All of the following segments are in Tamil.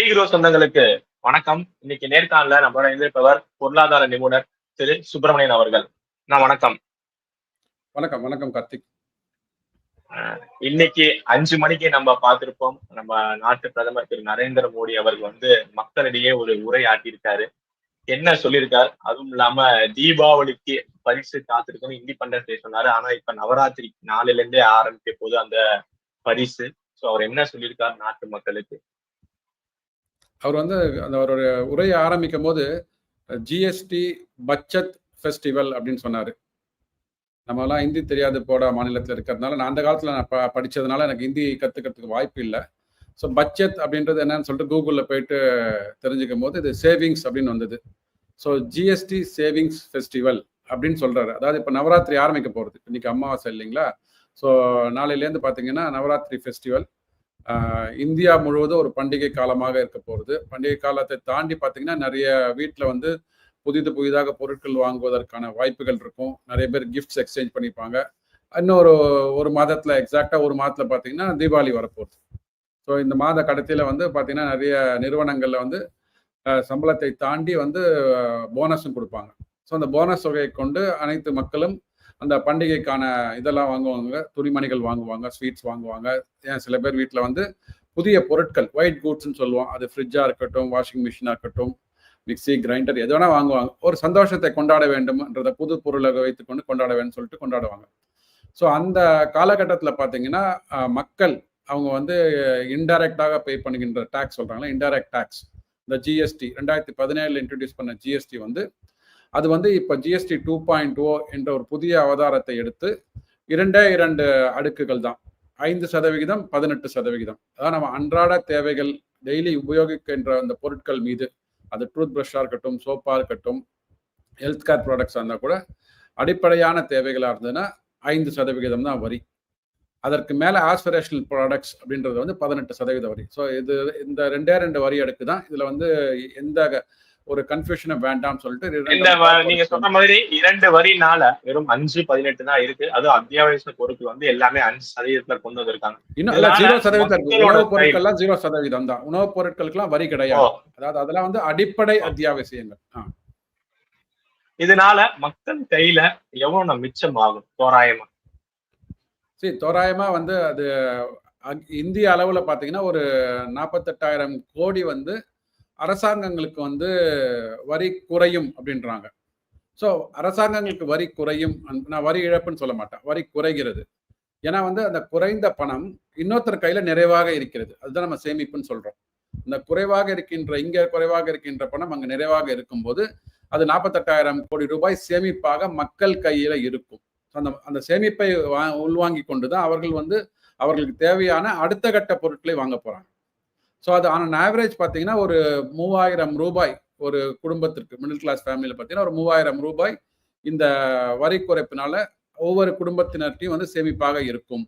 பீக்ரோ சொந்தங்களுக்கு வணக்கம். இன்னைக்கு நேர்காணல நம்மளோட இருந்திருப்பவர் பொருளாதார நிபுணர் திரு. சுப்பிரமணியன் அவர்கள். நான் வணக்கம். வணக்கம் வணக்கம் கார்த்திக். இன்னைக்கு அஞ்சு மணிக்கு நம்ம பார்த்திருப்போம். நம்ம நாட்டு பிரதமர் திரு. நரேந்திர மோடி அவர்கள் வந்து மக்களிடையே ஒரு உரை ஆட்டியிருக்காரு. என்ன சொல்லியிருக்காரு? அதுவும் இல்லாம தீபாவளிக்கு பரிசு காத்திருக்கணும் இண்டிபெண்டன்ஸ் டே சொன்னாரு. ஆனா இப்ப நவராத்திரி நாளில இருந்தே ஆரம்பிக்க போது அந்த பரிசு. சோ அவர் என்ன சொல்லியிருக்காரு நாட்டு மக்களுக்கு? அவர் வந்து அந்த அவருடைய உரையை ஆரம்பிக்கும் போது ஜிஎஸ்டி பட்ஜெட் ஃபெஸ்டிவல் அப்படின்னு சொன்னார். நம்மலாம் ஹிந்தி தெரியாது போட மாநிலத்தில் இருக்கிறதுனால. நான் அந்த காலத்தில் நான் ப படித்ததுனால எனக்கு ஹிந்தி கற்றுக்கிறதுக்கு வாய்ப்பு இல்லை. ஸோ பட்ஜெட் அப்படின்றது என்னன்னு சொல்லிட்டு கூகுளில் போயிட்டு தெரிஞ்சுக்கும் போது இது சேவிங்ஸ் அப்படின்னு வந்தது. ஸோ ஜிஎஸ்டி சேவிங்ஸ் ஃபெஸ்டிவல் அப்படின்னு சொல்கிறாரு அதாவது இப்போ நவராத்திரி ஆரம்பிக்க போகிறது இன்னைக்கு அமாவாசை இல்லைங்களா? ஸோ நாளையிலேருந்து பார்த்தீங்கன்னா நவராத்திரி ஃபெஸ்டிவல். இந்தியா முழுவதும் ஒரு பண்டிகை காலமாக இருக்க போகிறது பண்டிகை காலத்தை தாண்டி பார்த்தீங்கன்னா நிறைய வீட்டில் வந்து புதிது புதிதாக பொருட்கள் வாங்குவதற்கான வாய்ப்புகள் இருக்கும். நிறைய பேர் கிஃப்ட்ஸ் எக்ஸ்சேஞ்ச் பண்ணிப்பாங்க. இன்னும் ஒரு ஒரு மாதத்தில் எக்ஸாக்டாக ஒரு மாதத்தில் பார்த்தீங்கன்னா தீபாவளி வரப்போகுது. ஸோ இந்த மாத கடத்தியில் வந்து பார்த்தீங்கன்னா நிறைய நிறுவனங்களில் வந்து சம்பளத்தை தாண்டி வந்து போனஸும் கொடுப்பாங்க. ஸோ அந்த போனஸ் தொகையை கொண்டு அனைத்து மக்களும் அந்த பண்டிகைக்கான இதெல்லாம் வாங்குவாங்க. துணிமணிகள் வாங்குவாங்க ஸ்வீட்ஸ் வாங்குவாங்க. ஏன்? சில பேர் வீட்டில் வந்து புதிய பொருட்கள் ஒயிட் கூட்ஸ்ன்னு சொல்லுவோம். அது ஃப்ரிட்ஜாக இருக்கட்டும் வாஷிங் மிஷினாக இருக்கட்டும் மிக்சி கிரைண்டர் எது வேணால் வாங்குவாங்க. ஒரு சந்தோஷத்தை கொண்டாட வேண்டும்ன்றத புது பொருளை வைத்துக்கொண்டு கொண்டாட வேண்டும் சொல்லிட்டு கொண்டாடுவாங்க. ஸோ அந்த காலகட்டத்தில் பார்த்தீங்கன்னா மக்கள் அவங்க வந்து இன்டைரக்டாக பே பண்ணுகின்ற டேக்ஸ் சொல்கிறாங்களா இன்டைரக்ட் டேக்ஸ் இந்த ஜிஎஸ்டி ரெண்டாயிரத்தி பதினேழில் இன்ட்ரடியூஸ் பண்ண ஜிஎஸ்டி வந்து அது வந்து இப்போ ஜிஎஸ்டி டூ பாயிண்ட் ஓ என்ற ஒரு புதிய அவதாரத்தை எடுத்து இரண்டே இரண்டு அடுக்குகள் தான். ஐந்து சதவிகிதம் பதினெட்டு சதவிகிதம். அதான் நம்ம அன்றாட தேவைகள் டெய்லி உபயோகிக்கின்ற அந்த பொருட்கள் மீது. அது டூத் ப்ரஷ்ஷாக இருக்கட்டும் சோப்பாக இருக்கட்டும் ஹெல்த் கேர் ப்ராடக்ட்ஸாக இருந்தால் கூட அடிப்படையான தேவைகளாக இருந்ததுன்னா ஐந்து சதவிகிதம் தான் வரி. அதற்கு மேலே ஆஸ்பிரேஷனல் ப்ராடக்ட்ஸ் அப்படின்றது வந்து பதினெட்டு சதவீத வரி. ஸோ இது இந்த ரெண்டே ரெண்டு வரி அடுக்கு தான். இதில் வந்து எந்த ஒரு கன்ஃபியூஷனை வேண்டாம்னு சொல்லிட்டு இந்த நீங்க சொன்ன மாதிரி இரண்டு வரினால வெறும் அஞ்சு பதினெட்டு தான் இருக்கு. அது அத்தியாவசிய பொருட்கள் வந்து எல்லாமே அஞ்சு சதவீதத்துல கொண்டு வந்திருக்காங்க. இன்னும் ஜீரோ சதவீதம் இருக்கு. உணவுப் பொருட்கள்லாம் ஜீரோ சதவீதம் தான். உணவுப் பொருட்களுக்குலாம் வரி கிடையாது. அதாவது அதெல்லாம் வந்து அடிப்படை அத்தியாவசியங்கள். இதனால மக்கள் கையில எவ்வளவு மிச்சம் ஆகும்? தோராயமா. சரி தோராயமா வந்து அது இந்திய அளவுல பாத்தீங்கன்னா ஒரு நாற்பத்தெட்டாயிரம் கோடி வந்து அரசாங்கங்களுக்கு வந்து வரி குறையும் அப்படின்றாங்க. ஸோ அரசாங்கங்களுக்கு வரி குறையும் நான் வரி இழப்புன்னு சொல்ல மாட்டேன். வரி குறைகிறது. ஏன்னா வந்து அந்த குறைந்த பணம் இன்னொருத்தர் கையில நிறைவாக இருக்கிறது. அதுதான் நம்ம சேமிப்புன்னு சொல்றோம். இந்த குறைவாக இருக்கின்ற இங்க குறைவாக இருக்கின்ற பணம் அங்க நிறைவாக இருக்கும்போது அது நாற்பத்தெட்டாயிரம் கோடி ரூபாய் சேமிப்பாக மக்கள் கையில இருக்கும். அந்த அந்த சேமிப்பை உள்வாங்கி கொண்டு தான் அவர்கள் வந்து அவர்களுக்கு தேவையான அடுத்த கட்ட பொருட்களை வாங்க போறாங்க. ஸோ அது ஆன் ஆவரேஜ் பார்த்தீங்கன்னா ஒரு மூவாயிரம் ரூபாய் ஒரு குடும்பத்திற்கு மிடில் கிளாஸ் ஃபேமிலியில் பார்த்தீங்கன்னா ஒரு மூவாயிரம் ரூபாய் இந்த வரி குறைப்பினால ஒவ்வொரு குடும்பத்தினர்கிட்டையும் வந்து சேமிப்பாக இருக்கும்.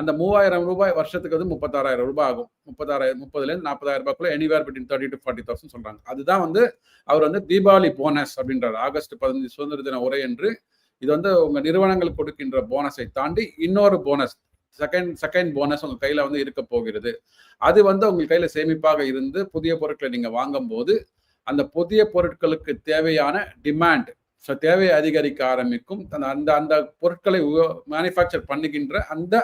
அந்த மூவாயிரம் ரூபாய் வருஷத்துக்கு வந்து முப்பத்தாறாயிரம் ரூபாய் ஆகும். முப்பத்தாறாயிரம் முப்பதுலேருந்து நாற்பதாயிரம் ரூபாய்க்குள்ள anywhere between thirty to forty thousand சொல்கிறாங்க அதுதான் வந்து அவர் வந்து தீபாவளி போனஸ் அப்படின்றார். ஆகஸ்ட் பதினஞ்சு சுதந்திர தின உரை என்று. இது வந்து உங்கள் நிறுவனங்கள் கொடுக்கின்ற போனஸை தாண்டி இன்னொரு போனஸ் செகண்ட் செகண்ட் போனஸ் உங்கள் கையில் வந்து இருக்க போகிறது. அது வந்து உங்கள் கையில் சேமிப்பாக இருந்து புதிய பொருட்களை நீங்கள் வாங்கும்போது அந்த புதிய பொருட்களுக்கு தேவையான டிமாண்ட் ஸோ தேவையை அதிகரிக்க ஆரம்பிக்கும். அந்த அந்த பொருட்களை மேனுஃபேக்சர் பண்ணுகின்ற அந்த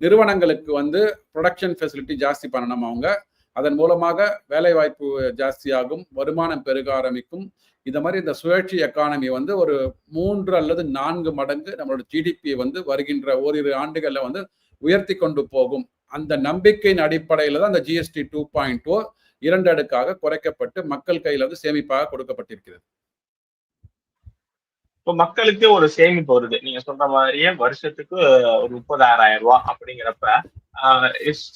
நிறுவனங்களுக்கு வந்து ப்ரொடக்ஷன் ஃபெசிலிட்டி ஜாஸ்தி பண்ணணும் அவங்க. அதன் மூலமாக வேலைவாய்ப்பு ஜாஸ்தியாகும் வருமானம் பெருக ஆரம்பிக்கும். இந்த மாதிரி இந்த சுழற்சி எக்கானமி வந்து ஒரு மூன்று அல்லது நான்கு மடங்கு நம்மளோட ஜிடிபி வந்து வருகின்ற ஓரிரு ஆண்டுகளில் வந்து உயர்த்தி கொண்டு போகும். அந்த நம்பிக்கையின் அடிப்படையில் தான் அந்த ஜிஎஸ்டி டூ பாயிண்ட் ஓ இரண்டு அடுக்காக குறைக்கப்பட்டு மக்கள் கையில் வந்து சேமிப்பாக கொடுக்கப்பட்டிருக்கிறது. இப்போ மக்களுக்கு ஒரு சேமிப்பு வருது. நீங்க சொல்ற மாதிரியே வருஷத்துக்கு ஒரு முப்பதாயிரம் ரூபாய் அப்படிங்கிறப்ப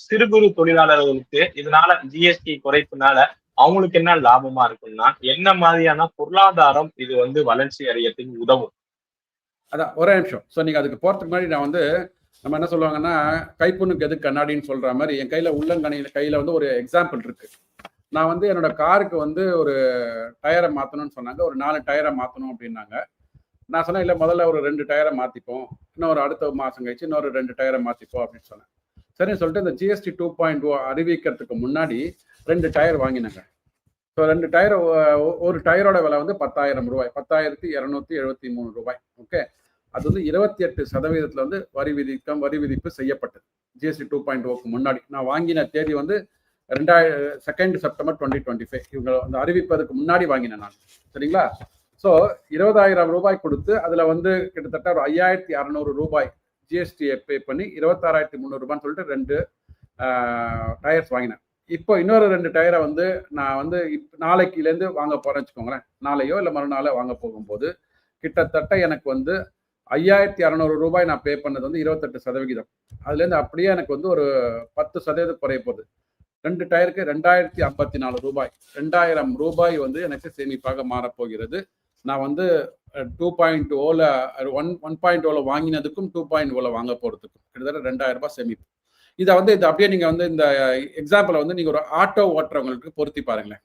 சிறு குறு தொழிலாளர்களுக்கு இதனால ஜிஎஸ்டி குறைப்புனால அவங்களுக்கு என்ன லாபமா இருக்கும்னா என்ன மாதிரியான பொருளாதாரம் இது வந்து வளர்ச்சி அடையத்துக்கு உதவும். அதான் ஒரே நிமிஷம். ஸோ நீங்க அதுக்கு போறதுக்கு முன்னாடி நான் வந்து நம்ம என்ன சொல்லுவாங்கன்னா கைப்புண்ணுக்கு எது கண்ணாடின்னு சொல்ற மாதிரி என் கையில உள்ளங்கணையில கையில வந்து ஒரு எக்ஸாம்பிள் இருக்கு. நான் வந்து என்னோட காருக்கு வந்து ஒரு டயரை மாற்றணும்னு சொன்னாங்க. ஒரு நாலு டயரை மாற்றணும் அப்படின்னாங்க. நான் சொன்னேன் இல்லை முதல்ல ஒரு ரெண்டு டயரை மாற்றிப்போம் இன்னொரு அடுத்த மாதம் கழிச்சு இன்னொரு ரெண்டு டயரை மாற்றிப்போம் அப்படின்னு சொன்னேன். சரின்னு சொல்லிட்டு இந்த ஜிஎஸ்டி டூ பாயிண்ட் ஓ அறிவிக்கிறதுக்கு முன்னாடி ரெண்டு டயர் வாங்கினாங்க. ஸோ ரெண்டு டயர் ஒரு டயரோட விலை வந்து பத்தாயிரம் ரூபாய். பத்தாயிரத்தி இரநூத்தி எழுபத்தி மூணு ரூபாய். ஓகே அது வந்து இருபத்தி எட்டு சதவீதத்தில் வந்து வரி விதிக்கம் வரி விதிப்பு செய்யப்பட்டது. ஜிஎஸ்டி டூ பாயிண்ட் ஓக்கு முன்னாடி. நான் வாங்கின தேதி வந்து ரெண்டாயிரம் second September twenty twenty five இவங்க வந்து அறிவிப்பதற்கு முன்னாடி வாங்கினேன் நான். சரிங்களா? ஸோ இருபதாயிரம் ரூபாய் கொடுத்து அதில் வந்து கிட்டத்தட்ட ஒரு ஐயாயிரத்தி அறநூறு ரூபாய் ஜிஎஸ்டியை பே பண்ணி இருபத்தாறாயிரத்தி முந்நூறுபான்னு சொல்லிட்டு ரெண்டு டயர்ஸ் வாங்கினேன். இப்போ இன்னொரு ரெண்டு டயரை வந்து நான் வந்து இப் நாளைக்குலேருந்து வாங்க போகிறேன்னு வச்சுக்கோங்களேன். நாளையோ இல்லை மறுநாளோ வாங்க போகும்போது கிட்டத்தட்ட எனக்கு வந்து ஐயாயிரத்தி அறநூறு ரூபாய் நான் பே பண்ணது வந்து இருபத்தெட்டு சதவிகிதம். அதுலேருந்து அப்படியே எனக்கு வந்து ஒரு பத்து சதவீதம் குறைய போகுது. ரெண்டு டயருக்கு ரெண்டாயிரத்தி ஐம்பத்தி நாலு ரூபாய். ரெண்டாயிரம் ரூபாய் வந்து எனக்கு சேமிப்பாக மாறப்போகிறது. நான் வந்து டூ பாயிண்ட் ஓல ஒன் ஒன் பாயிண்ட் ஓல வாங்கினதுக்கும் டூ பாயிண்ட் ஓல வாங்க போகிறதுக்கும் கிட்டத்தட்ட ரெண்டாயிரம் ரூபாய் சேமிப்பு. இதை வந்து இது அப்படியே நீங்கள் வந்து இந்த எக்ஸாம்பிளை வந்து நீங்கள் ஒரு ஆட்டோ ஓட்டுறவங்களுக்கு பொருத்தி பாருங்களேன்.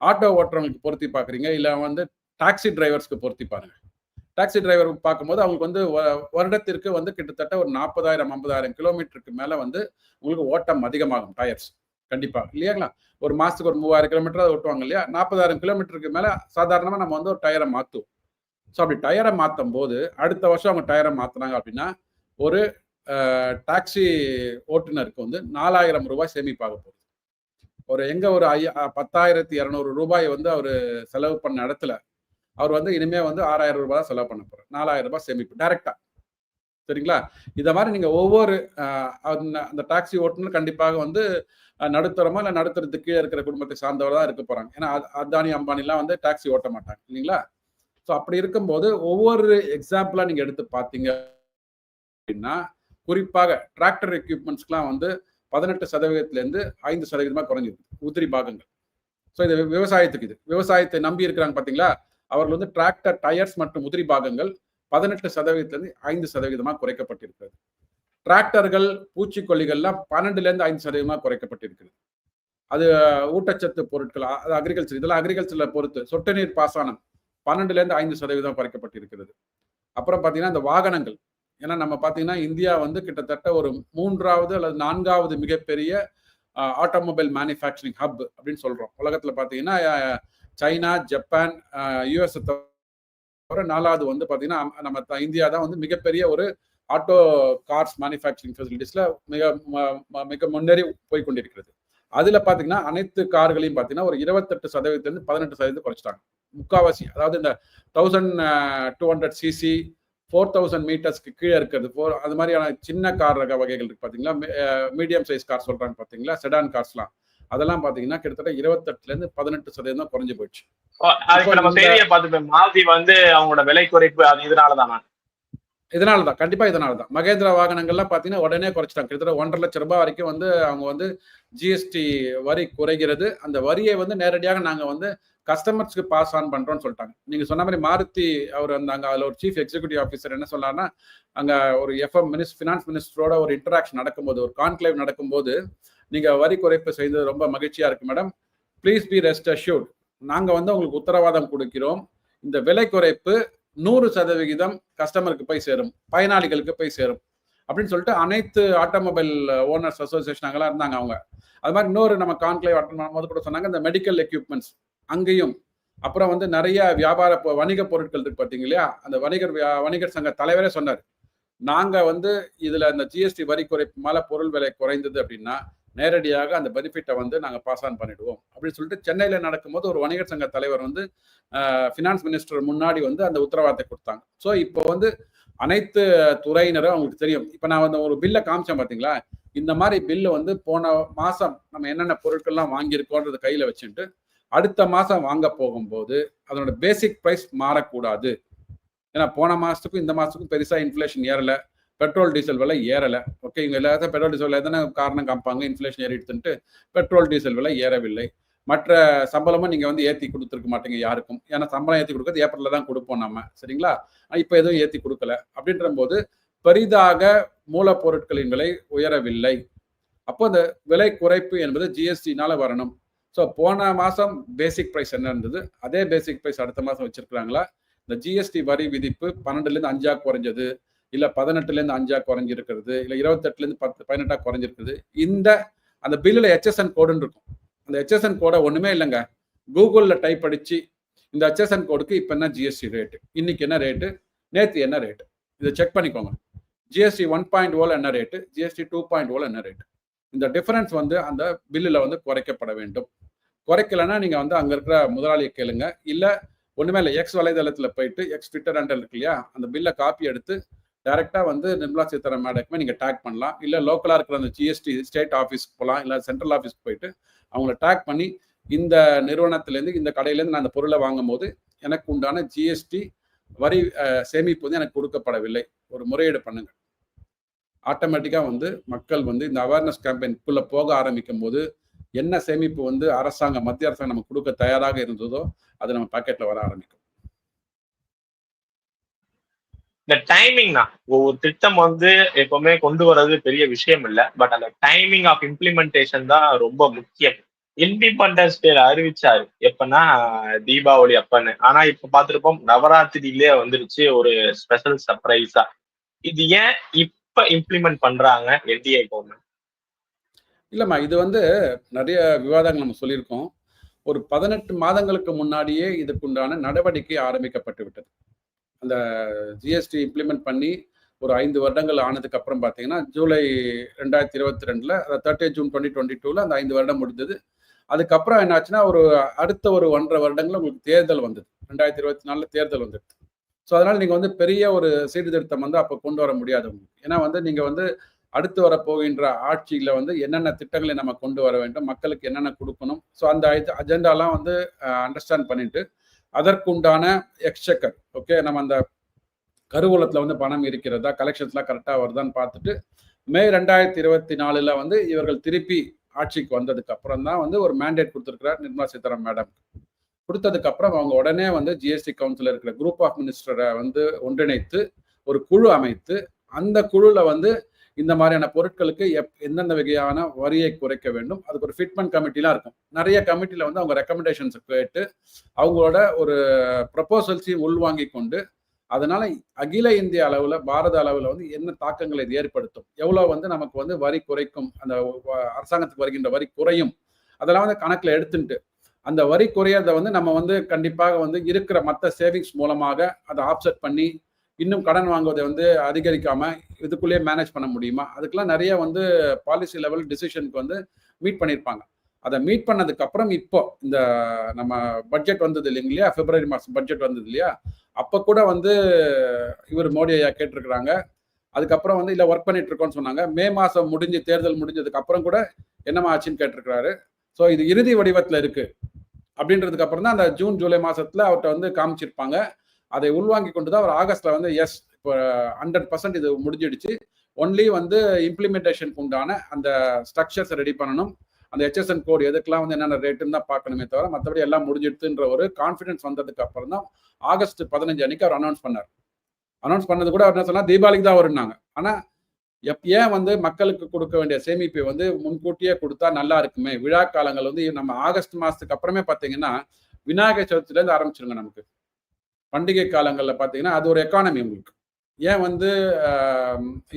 ஆட்டோ ஓட்டுறவங்களுக்கு பொருத்தி பார்க்குறீங்க இல்லை வந்து டாக்ஸி டிரைவர்ஸ்க்கு பொருத்தி பாருங்கள் டாக்ஸி டிரைவர் பார்க்கும்போது அவங்களுக்கு வந்து வருடத்திற்கு வந்து கிட்டத்தட்ட ஒரு நாற்பதாயிரம் ஐம்பதாயிரம் கிலோமீட்டருக்கு மேலே வந்து உங்களுக்கு ஓட்டம் அதிகமாகும் டயர்ஸ் கண்டிப்பாக இல்லையாங்களா? ஒரு மாதத்துக்கு ஒரு மூவாயிரம் கிலோமீட்டர் ஓட்டுவாங்க இல்லையா? நாற்பதாயிரம் கிலோமீட்டருக்கு மேலே சாதாரணமாக நம்ம வந்து ஒரு டயரை மாற்றுவோம் ஸோ அப்படி டயரை மாற்றும் போது அடுத்த வருஷம் அவங்க டயரை மாற்றினாங்க அப்படின்னா ஒரு டாக்ஸி ஓட்டுநருக்கு வந்து நாலாயிரம் ரூபாய் சேமிப்பாக போகுது. ஒரு எங்கே ஒரு ஐயா பத்தாயிரத்தி இரநூறு ரூபாய் வந்து அவர் செலவு பண்ண இடத்துல அவர் வந்து இனிமே வந்து ஆறாயிரம் ரூபாய் தான் செலவு பண்ண போறார். நாலாயிரம் ரூபாய் சேமிப்பு டைரக்டா சரிங்களா? இதை மாதிரி நீங்க ஒவ்வொரு அந்த டாக்ஸி ஓட்டுநர் கண்டிப்பாக வந்து நடுத்தரமா இல்லை நடுத்தரத்துக்கு கீழே இருக்கிற குடும்பத்தை சார்ந்தவர் தான் இருக்க போறாங்க. ஏன்னா அதானி அம்பானிலாம் வந்து டாக்ஸி ஓட்ட மாட்டாங்க இல்லைங்களா? ஸோ அப்படி இருக்கும்போது ஒவ்வொரு எக்ஸாம்பிளா நீங்க எடுத்து பார்த்தீங்க அப்படின்னா குறிப்பாக டிராக்டர் எக்யூப்மெண்ட்ஸ்க்குலாம் வந்து பதினெட்டு சதவீதத்திலேருந்து ஐந்து சதவீதமாக குறைஞ்சிருக்கு. உதிரி பாகங்கள். ஸோ இது விவசாயத்துக்கு இது. விவசாயத்தை நம்பி இருக்கிறாங்க பார்த்தீங்களா? அவர்கள் வந்து டிராக்டர் டயர்ஸ் மற்றும் உதிரி பாகங்கள் பதினெட்டு சதவீதத்திலிருந்து ஐந்து சதவீதமாக குறைக்கப்பட்டிருக்கிறது. டிராக்டர்கள் பூச்சிக்கொல்லிகள்லாம் பன்னெண்டுலேருந்து ஐந்து சதவீதமாக குறைக்கப்பட்டிருக்கிறது. அது ஊட்டச்சத்து பொருட்கள் அது அக்ரிகல்ச்சர் இதெல்லாம் அக்ரிகல்ச்சரில் பொறுத்து சொட்டு நீர் பாசனம் பன்னெண்டுலேருந்து ஐந்து சதவீதம் குறைக்கப்பட்டிருக்கிறது. அப்புறம் பார்த்தீங்கன்னா இந்த வாகனங்கள். ஏன்னா நம்ம பார்த்தீங்கன்னா இந்தியா வந்து கிட்டத்தட்ட ஒரு மூன்றாவது அல்லது நான்காவது மிகப்பெரிய ஆட்டோமொபைல் மேனுஃபேக்சரிங் ஹப் அப்படின்னு சொல்கிறோம் உலகத்தில் பார்த்தீங்கன்னா சைனா ஜப்பான் யூஎஸ் தவிர நாலாவது வந்து பார்த்தீங்கன்னா நம்ம இந்தியா தான் வந்து மிகப்பெரிய ஒரு ஆட்டோ கார்ஸ் மேனுஃபேக்சரிங் ஃபெசிலிட்டிஸில் மிக மிக முன்னேறி போய் கொண்டிருக்கிறது. அதில் பார்த்தீங்கன்னா அனைத்து கார்களையும் பார்த்தீங்கன்னா ஒரு இருபத்தெட்டு சதவீதத்துலேருந்து பதினெட்டு சதவீதம் குறைச்சிட்டாங்க. முக்காவாசி அதாவது இந்த thousand two hundred CC four thousand மீட்டர்ஸ்க்கு கீழே இருக்கிறது ஃபோர் அது மாதிரியான சின்ன கார் ரக வகைகள் இருக்கு பார்த்தீங்களா மீடியம் சைஸ் கார் சொல்கிறாங்க பார்த்தீங்களா செடான் கார்ஸ்லாம் அதெல்லாம் பாத்தீங்கன்னா கிட்டத்தட்ட இருபத்தெட்டுல இருந்து பதினெட்டு சதவீதம் குறைஞ்சு போயிடுச்சு. நம்ம செய்தியை பார்த்துப்போம். மாருதி வந்து அவங்களோட விலை குறைப்பு அது இதனால தானா இதனால தான் கண்டிப்பா இதனால தான் மகேந்திரா வாகனங்கள்லாம் பார்த்தீங்கன்னா உடனே குறைச்சிட்டாங்க. கிட்டத்தட்ட ஒன்றரை லட்சம் ரூபாய் வரைக்கும் வந்து அவங்க வந்து ஜிஎஸ்டி வரி குறைகிறது. அந்த வரியை வந்து நேரடியாக நாங்கள் வந்து கஸ்டமர்ஸ்க்கு பாஸ் ஆன் பண்றோம்னு சொல்லிட்டாங்க. நீங்க சொன்ன மாதிரி மாருதி அவர் அந்த அங்க அதுல ஒரு சீஃப் எக்ஸிகூட்டிவ் ஆஃபீஸர் என்ன சொன்னார்னா அங்க ஒரு எஃப்எம் மினிஸ் ஃபினான்ஸ் மினிஸ்டரோட ஒரு இன்டராக்ஷன் நடக்கும்போது ஒரு கான்க்ளேவ் நடக்கும்போது நீங்க வரி குறைப்பு செய்தது ரொம்ப மகிழ்ச்சியா இருக்கு madam please be rest assured நாங்க வந்து உங்களுக்கு உத்தரவாதம் கொடுக்கிறோம். இந்த விலை குறைப்பு நூறு சதவிகிதம் கஸ்டமருக்கு போய் சேரும் பயனாளிகளுக்கு போய் சேரும். அப்படின்னு சொல்லிட்டு அனைத்து ஆட்டோமொபைல் ஓனர்ஸ் அசோசியேஷன் அங்கெல்லாம் இருந்தாங்க அவங்க. அது மாதிரி இன்னொரு நம்ம கான்க்ளேவ் அட்டன் பண்ணும்போது கூட சொன்னாங்க இந்த மெடிக்கல் எக்யூப்மெண்ட்ஸ் அங்கேயும் அப்புறம் வந்து நிறைய வியாபார வணிக பொருட்கள் இருக்கு பார்த்தீங்க இல்லையா? அந்த வணிகர் வணிகர் சங்க தலைவரே சொன்னார். நாங்கள் வந்து இதில் அந்த ஜிஎஸ்டி வரி குறைப்பு மேலே பொருள் விலை குறைந்தது அப்படின்னா நேரடியாக அந்த பெனிஃபிட்டை வந்து நாங்கள் பாஸ் ஆன் பண்ணிடுவோம். அப்படின்னு சொல்லிட்டு சென்னையில் நடக்கும்போது ஒரு வணிகர் சங்க தலைவர் வந்து ஃபினான்ஸ் மினிஸ்டர் முன்னாடி வந்து அந்த உத்தரவாதத்தை கொடுத்தாங்க. ஸோ இப்போ வந்து அனைத்து துறையினரும் அவங்களுக்கு தெரியும். இப்போ நான் வந்து ஒரு பில்லை காமிச்சேன் பார்த்தீங்களா இந்த மாதிரி பில்லு வந்து போன மாதம் நம்ம என்னென்ன பொருட்கள்லாம் வாங்கியிருக்கோன்றது கையில் வச்சுட்டு அடுத்த மாதம் வாங்க போகும்போது அதனோட பேசிக் ப்ரைஸ் மாறக்கூடாது. ஏன்னா போன மாதத்துக்கும் இந்த மாதத்துக்கும் பெருசாக இன்ஃப்ளேஷன் ஏறலை. பெட்ரோல் டீசல் விலை ஏறலை. ஓகே இவங்க எல்லாத்தையும் பெட்ரோல் டீசல் எத்தனை காரணம் காமிப்பாங்க. இன்ஃப்ளேஷன் ஏறிடுத்துன்ட்டு பெட்ரோல் டீசல் விலை ஏறவில்லை. மற்ற சம்பளமும் நீங்கள் வந்து ஏற்றி கொடுத்துருக்க மாட்டீங்க யாருக்கும். ஏன்னா சம்பளம் ஏற்றி கொடுக்கறது ஏப்ரலில் தான் கொடுப்போம் நம்ம. சரிங்களா? இப்போ எதுவும் ஏற்றி கொடுக்கல. அப்படின்ற போது பெரிதாக மூலப்பொருட்களின் விலை உயரவில்லை. அப்போ அந்த விலை குறைப்பு என்பது ஜிஎஸ்டினால வரணும். ஸோ போன மாதம் பேசிக் ப்ரைஸ் என்ன இருந்தது? அதே பேசிக் ப்ரைஸ் அடுத்த மாதம் வச்சிருக்கிறாங்களா? இந்த ஜிஎஸ்டி வரி விதிப்பு பன்னெண்டுலேருந்து அஞ்சா குறைஞ்சது. இல்லை பதினெட்டுலேருந்து அஞ்சா குறைஞ்சிருக்கிறது இல்லை இருபத்தெட்டுலேருந்து பத்து பதினெட்டா குறைஞ்சிருக்குது இந்த அந்த பில்லில் ஹெச்எஸ்என் கோடுன்னு இருக்கும். அந்த ஹெச்எஸ்என் கோடை ஒன்றுமே இல்லைங்க. கூகுளில் டைப் அடிச்சு இந்த ஹெச்எஸ்என் கோடுக்கு இப்போ என்ன ஜிஎஸ்டி ரேட்டு இன்னைக்கு என்ன ரேட்டு நேற்று என்ன ரேட்டு இதை செக் பண்ணிக்கோங்க. ஜிஎஸ்டி ஒன் பாயிண்ட் ஓல என்ன ரேட்டு ஜிஎஸ்டி டூ பாயிண்ட் ஓல என்ன ரேட்டு இந்த டிஃபரன்ஸ் வந்து அந்த பில்லில் வந்து குறைக்கப்பட வேண்டும். குறைக்கலன்னா நீங்கள் வந்து அங்கே இருக்கிற முதலாளியை கேளுங்க. இல்லை ஒன்றுமே இல்லை எக்ஸ் வலைதளத்தில் போயிட்டு எக்ஸ் ட்விட்டர் ஹேண்டல் இருக்கு இல்லையா? அந்த பில்லை காப்பி எடுத்து டைரக்டா வந்து நிர்மலா சீதாராமன் மேடக்குமே நீங்க டேக் பண்ணலாம். இல்ல லோக்கலா இருக்கிற அந்த ஜிஎஸ்டி ஸ்டேட் ஆஃபீஸ்க்கு போகலாம் இல்ல சென்ட்ரல் ஆஃபீஸ்க்கு போயிட்டு அவங்கள டேக் பண்ணி இந்த நிறுவனத்திலேருந்து இந்த கடையிலேருந்து நான் அந்த பொருளை வாங்கும் போது எனக்கு உண்டான ஜிஎஸ்டி வரி சேமிப்பு வந்து எனக்கு கொடுக்கப்படவில்லை. ஒரு முறையீடு பண்ணுங்க. ஆட்டோமேட்டிக்காக வந்து மக்கள் வந்து இந்த அவேர்னஸ் கேம்பெயின்குள்ளே போக ஆரம்பிக்கும் போது என்ன சேமிப்பு வந்து அரசாங்கம் மத்திய அரசாங்கம் நமக்கு கொடுக்க தயாராக இருந்ததோ அது நம்ம பாக்கெட்டில் வர ஆரம்பிக்கும். இந்த டைமிங் தான். ஒரு திட்டம் வந்து எப்பவுமே கொண்டு வர்றது பெரிய விஷயம் இல்ல. பட் அந்த டைமிங் ஆஃப் இம்ப்ளிமெண்டேஷன் தான் ரொம்ப முக்கியம். Independence day அறிவிச்சாரு. எப்பன்னா தீபாவளி அப்பன்னு. ஆனா இப்ப பாத்துருப்போம் நவராத்திரியிலே வந்துருச்சு ஒரு ஸ்பெஷல் சர்ப்ரைஸா இது ஏன் இப்ப இம்ப்ளிமெண்ட் பண்றாங்க என்டிஏ கவர்மெண்ட் இல்லம்மா இது வந்து நிறைய விவாதங்கள் நம்ம சொல்லியிருக்கோம். ஒரு பதினெட்டு மாதங்களுக்கு முன்னாடியே இதுக்குண்டான நடவடிக்கை ஆரம்பிக்கப்பட்டு விட்டது. அந்த ஜிஎஸ்டி இம்ப்ளிமெண்ட் பண்ணி ஒரு ஐந்து வருடங்கள் ஆனதுக்கு அப்புறம் பார்த்தீங்கன்னா ஜூலை ரெண்டாயிரத்தி இருபத்தி ரெண்டில் தேர்ட்டி ஜூன் டுவெண்ட்டி டுவெண்ட்டி டூவில் அந்த ஐந்து வருடம் முடிந்தது அதுக்கப்புறம் என்னாச்சுன்னா ஒரு அடுத்த ஒரு ஒன்றரை வருடங்கள் உங்களுக்கு தேர்தல் வந்தது. ரெண்டாயிரத்தி இருபத்தி நாலில் தேர்தல் வந்துடுது ஸோ அதனால் நீங்கள் வந்து பெரிய ஒரு சீர்திருத்தம் வந்து அப்போ கொண்டு வர முடியாது உங்களுக்கு. ஏன்னா வந்து நீங்கள் வந்து அடுத்து வர போகின்ற வந்து என்னென்ன திட்டங்களை நம்ம கொண்டு வர வேண்டும் மக்களுக்கு என்னென்ன கொடுக்கணும். ஸோ அந்த அஜெண்டாலாம் வந்து அண்டர்ஸ்டாண்ட் பண்ணிட்டு அதற்குண்டான எக்ஸ்செக்கர். ஓகே நம்ம அந்த கருவூலத்தில் வந்து பணம் இருக்கிறதா கலெக்ஷன்ஸ்லாம் கரெக்டாக வருதான்னு பார்த்துட்டு மே ரெண்டாயிரத்தி இருபத்தி நாலில் வந்து இவர்கள் திருப்பி ஆட்சிக்கு வந்ததுக்கு அப்புறம் தான் வந்து ஒரு மேண்டேட் கொடுத்துருக்கிறார் நிர்மலா சீதாராம் மேடம் கொடுத்ததுக்கு அப்புறம் அவங்க உடனே வந்து ஜிஎஸ்டி கவுன்சில் இருக்கிற குரூப் ஆஃப் மினிஸ்டரை வந்து ஒன்றிணைத்து ஒரு குழு அமைத்து அந்த குழுல வந்து இந்த மாதிரியான பொருட்களுக்கு எப் எந்தெந்த வகையான வரியை குறைக்க வேண்டும் அதுக்கு ஒரு ஃபிட்மெண்ட் கமிட்டிலாம் இருக்கும். நிறைய கமிட்டியில் வந்து அவங்க ரெக்கமெண்டேஷன்ஸ் கேட்டு அவங்களோட ஒரு ப்ரப்போசல்ஸையும் உள்வாங்கி கொண்டு அதனால அகில இந்திய அளவில் பாரத அளவில் வந்து என்ன தாக்கங்களை இது ஏற்படுத்தும்? எவ்வளோ வந்து நமக்கு வந்து வரி குறைக்கும்? அந்த அரசாங்கத்துக்கு வருகின்ற வரி குறையும்? அதெல்லாம் வந்து கணக்கில் எடுத்துட்டு அந்த வரி குறையறதை வந்து நம்ம வந்து கண்டிப்பாக வந்து இருக்கிற மற்ற சேவிங்ஸ் மூலமாக அதை ஆப்செட் பண்ணி இன்னும் கடன் வாங்குவதை வந்து அதிகரிக்காம இதுக்குள்ளேயே மேனேஜ் பண்ண முடியுமா? அதுக்கெல்லாம் நிறைய வந்து பாலிசி லெவல் டிசிஷனுக்கு வந்து மீட் பண்ணியிருப்பாங்க. அதை மீட் பண்ணதுக்கு அப்புறம் இப்போ இந்த நம்ம பட்ஜெட் வந்தது இல்லைங்க இல்லையா பிப்ரவரி மாதம் பட்ஜெட் வந்தது இல்லையா? அப்போ கூட வந்து இவர் மோடி ஐயா கேட்டிருக்கிறாங்க. அதுக்கப்புறம் வந்து இல்லை ஒர்க் பண்ணிட்டு இருக்கோம்னு சொன்னாங்க. மே மாதம் முடிஞ்சு தேர்தல் முடிஞ்சதுக்கு அப்புறம் கூட என்னமா ஆச்சுன்னு கேட்டிருக்கிறாரு. ஸோ இது இறுதி வடிவத்தில் இருக்கு. அப்படின்றதுக்கு அப்புறம் தான் அந்த ஜூன் ஜூலை மாசத்துல அவர்கிட்ட வந்து காமிச்சிருப்பாங்க. அதை உள்வாங்கி கொண்டு தான் அவர் ஆகஸ்ட்ல வந்து எஸ் இப்போ ஹண்ட்ரட் பர்சன்ட் இது முடிஞ்சிடுச்சு. ஒன்லி வந்து இம்ப்ளிமெண்டேஷனுக்கு உண்டான அந்த ஸ்ட்ரக்சர்ஸ் ரெடி பண்ணணும். அந்த ஹெச்எஸ்என் கோடு எதுக்கெல்லாம் வந்து என்னென்ன ரேட்டுன்னு தான் பார்க்கணுமே தவிர மற்றபடி எல்லாம் முடிஞ்சிடுதுன்ற ஒரு கான்ஃபிடன்ஸ் வந்ததுக்கு அப்புறம் தான் ஆகஸ்ட் பதினஞ்சு அன்னைக்கு அவர் அனௌன்ஸ் பண்ணார். அனௌன்ஸ் பண்ணது கூட அவர் என்ன சொன்னால் தீபாவளிக்கு தான் வருனாங்க ஆனால் எப் ஏன் வந்து மக்களுக்கு கொடுக்க வேண்டிய சேமிப்பை வந்து முன்கூட்டியே கொடுத்தா நல்லா இருக்குமே? விழா காலங்கள் வந்து நம்ம ஆகஸ்ட் மாதத்துக்கு அப்புறமே பார்த்தீங்கன்னா விநாயகர் சதுர்த்திலேருந்து ஆரம்பிச்சிருங்க நமக்கு. பண்டிகை காலங்களில் பார்த்தீங்கன்னா அது ஒரு எக்கானமி உங்களுக்கு. ஏன் வந்து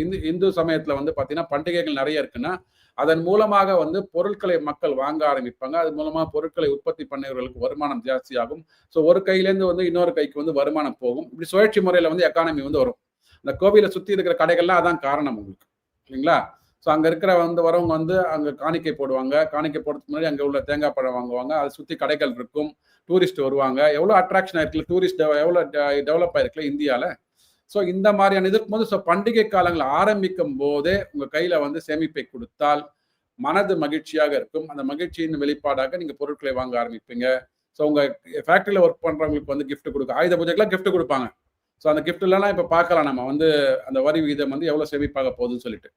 இந்து இந்து சமயத்தில் வந்து பார்த்தீங்கன்னா பண்டிகைகள் நிறைய இருக்குன்னா அதன் மூலமாக வந்து பொருட்களை மக்கள் வாங்க ஆரம்பிப்பாங்க. அது மூலமாக பொருட்களை உற்பத்தி பண்ணவர்களுக்கு வருமானம் ஜாஸ்தியாகும். ஸோ ஒரு கையிலேருந்து வந்து இன்னொரு கைக்கு வந்து வருமானம் போகும். இப்படி சுழற்சி முறையில் வந்து எக்கானமி வந்து வரும். இந்த கோவிலை சுற்றி இருக்கிற கடைகள்லாம் அதான் காரணம் உங்களுக்கு. இல்லைங்களா? ஸோ அங்கே இருக்கிற வந்து வரவங்க வந்து அங்கே காணிக்கை போடுவாங்க. காணிக்கை போடுறதுக்கு முன்னாடி அங்கே உள்ள தேங்காய் பழம் வாங்குவாங்க. அதை சுற்றி கடைகள் இருக்கும். டூரிஸ்ட் வருவாங்க. எவ்வளோ அட்ராக்ஷன் ஆயிருக்குல்ல? டூரிஸ்ட் எவ்வளோ டெவலப் ஆயிருக்குல்ல இந்தியாவில் ஸோ இந்த மாதிரியான இதுக்கு போது ஸோ பண்டிகை காலங்கள் ஆரம்பிக்கும் போதே உங்கள் கையில் வந்து சேமிப்பை கொடுத்தால் மனது மகிழ்ச்சியாக இருக்கும். அந்த மகிழ்ச்சியின் வெளிப்பாடாக நீங்கள் பொருட்களை வாங்க ஆரம்பிப்பீங்க. ஸோ உங்கள் ஃபேக்ட்ரியில் ஒர்க் பண்ணுறவங்களுக்கு வந்து கிஃப்ட் கொடுக்க ஆயுத பூஜைக்கெல்லாம் கிஃப்ட் கொடுப்பாங்க. ஸோ அந்த கிஃப்ட்லாம் இப்போ பார்க்கலாம் நம்ம. வந்து அந்த வரி விகிதம் வந்து எவ்வளோ சேமிப்பாக போகுதுன்னு சொல்லிட்டு.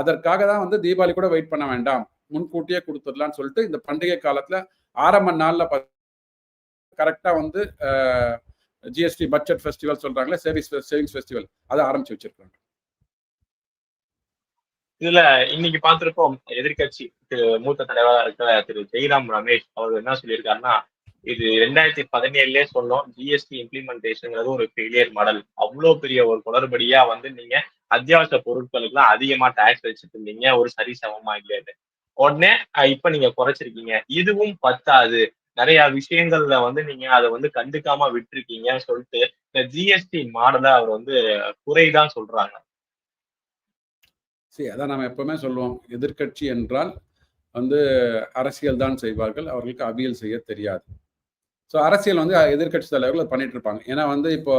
அதற்காக தான் வந்து தீபாவளி கூட வெயிட் பண்ண வேண்டாம். முன்கூட்டியே கொடுத்துடலாம்னு சொல்லிட்டு இந்த பண்டிகை காலத்துல ஆரம்ப நாள்ல கரெக்டாக வந்து ஜிஎஸ்டி பட்ஜெட் ஃபெஸ்டிவல் சொல்றாங்களே சேவிங்ஸ் சேவிங்ஸ் ஃபெஸ்டிவல் அதை ஆரம்பிச்சு வச்சிருக்காங்க. இதுல இன்னைக்கு பார்த்திருப்போம் எதிர்கட்சி மூத்த தலைவராக இருக்கிற திரு ஜெய்ராம் ரமேஷ் அவர் என்ன சொல்லியிருக்காருன்னா இது ரெண்டாயிரத்தி பதினேழுலயே சொன்னோம் ஜிஎஸ்டி இம்ப்ளிமெண்டேஷன்ங்கிறது ஒரு ஃபெயிலியர் மாடல் அவ்வளோ பெரிய ஒரு குளறுபடியா வந்து நீங்க அத்தியாவசிய பொருட்களுக்கு எல்லாம் அதிகமா டாக்ஸ் வச்சுட்டு இருந்தீங்க. ஒரு சரி சமமா இல்லைன்னு. உடனே இப்ப நீங்க குறைச்சிருக்கீங்க. இதுவும் பத்தாது. நிறைய விஷயங்கள்ல வந்து நீங்க அதை வந்து கண்டுக்காம விட்டுருக்கீங்கன்னு சொல்லிட்டு இந்த ஜிஎஸ்டி மாடலை அவர் வந்து குறைதான் சொல்றாங்க. சரி அதான் நம்ம எப்பவுமே சொல்லுவோம். எதிர்க்கட்சி என்றால் வந்து அரசியல் தான் செய்வார்கள். அவர்களுக்கு அவியல் செய்ய தெரியாது. ஸோ அரசியல் வந்து எதிர்க்கட்சி தலைவர்கள் பண்ணிட்டு இருப்பாங்க. ஏன்னா வந்து இப்போ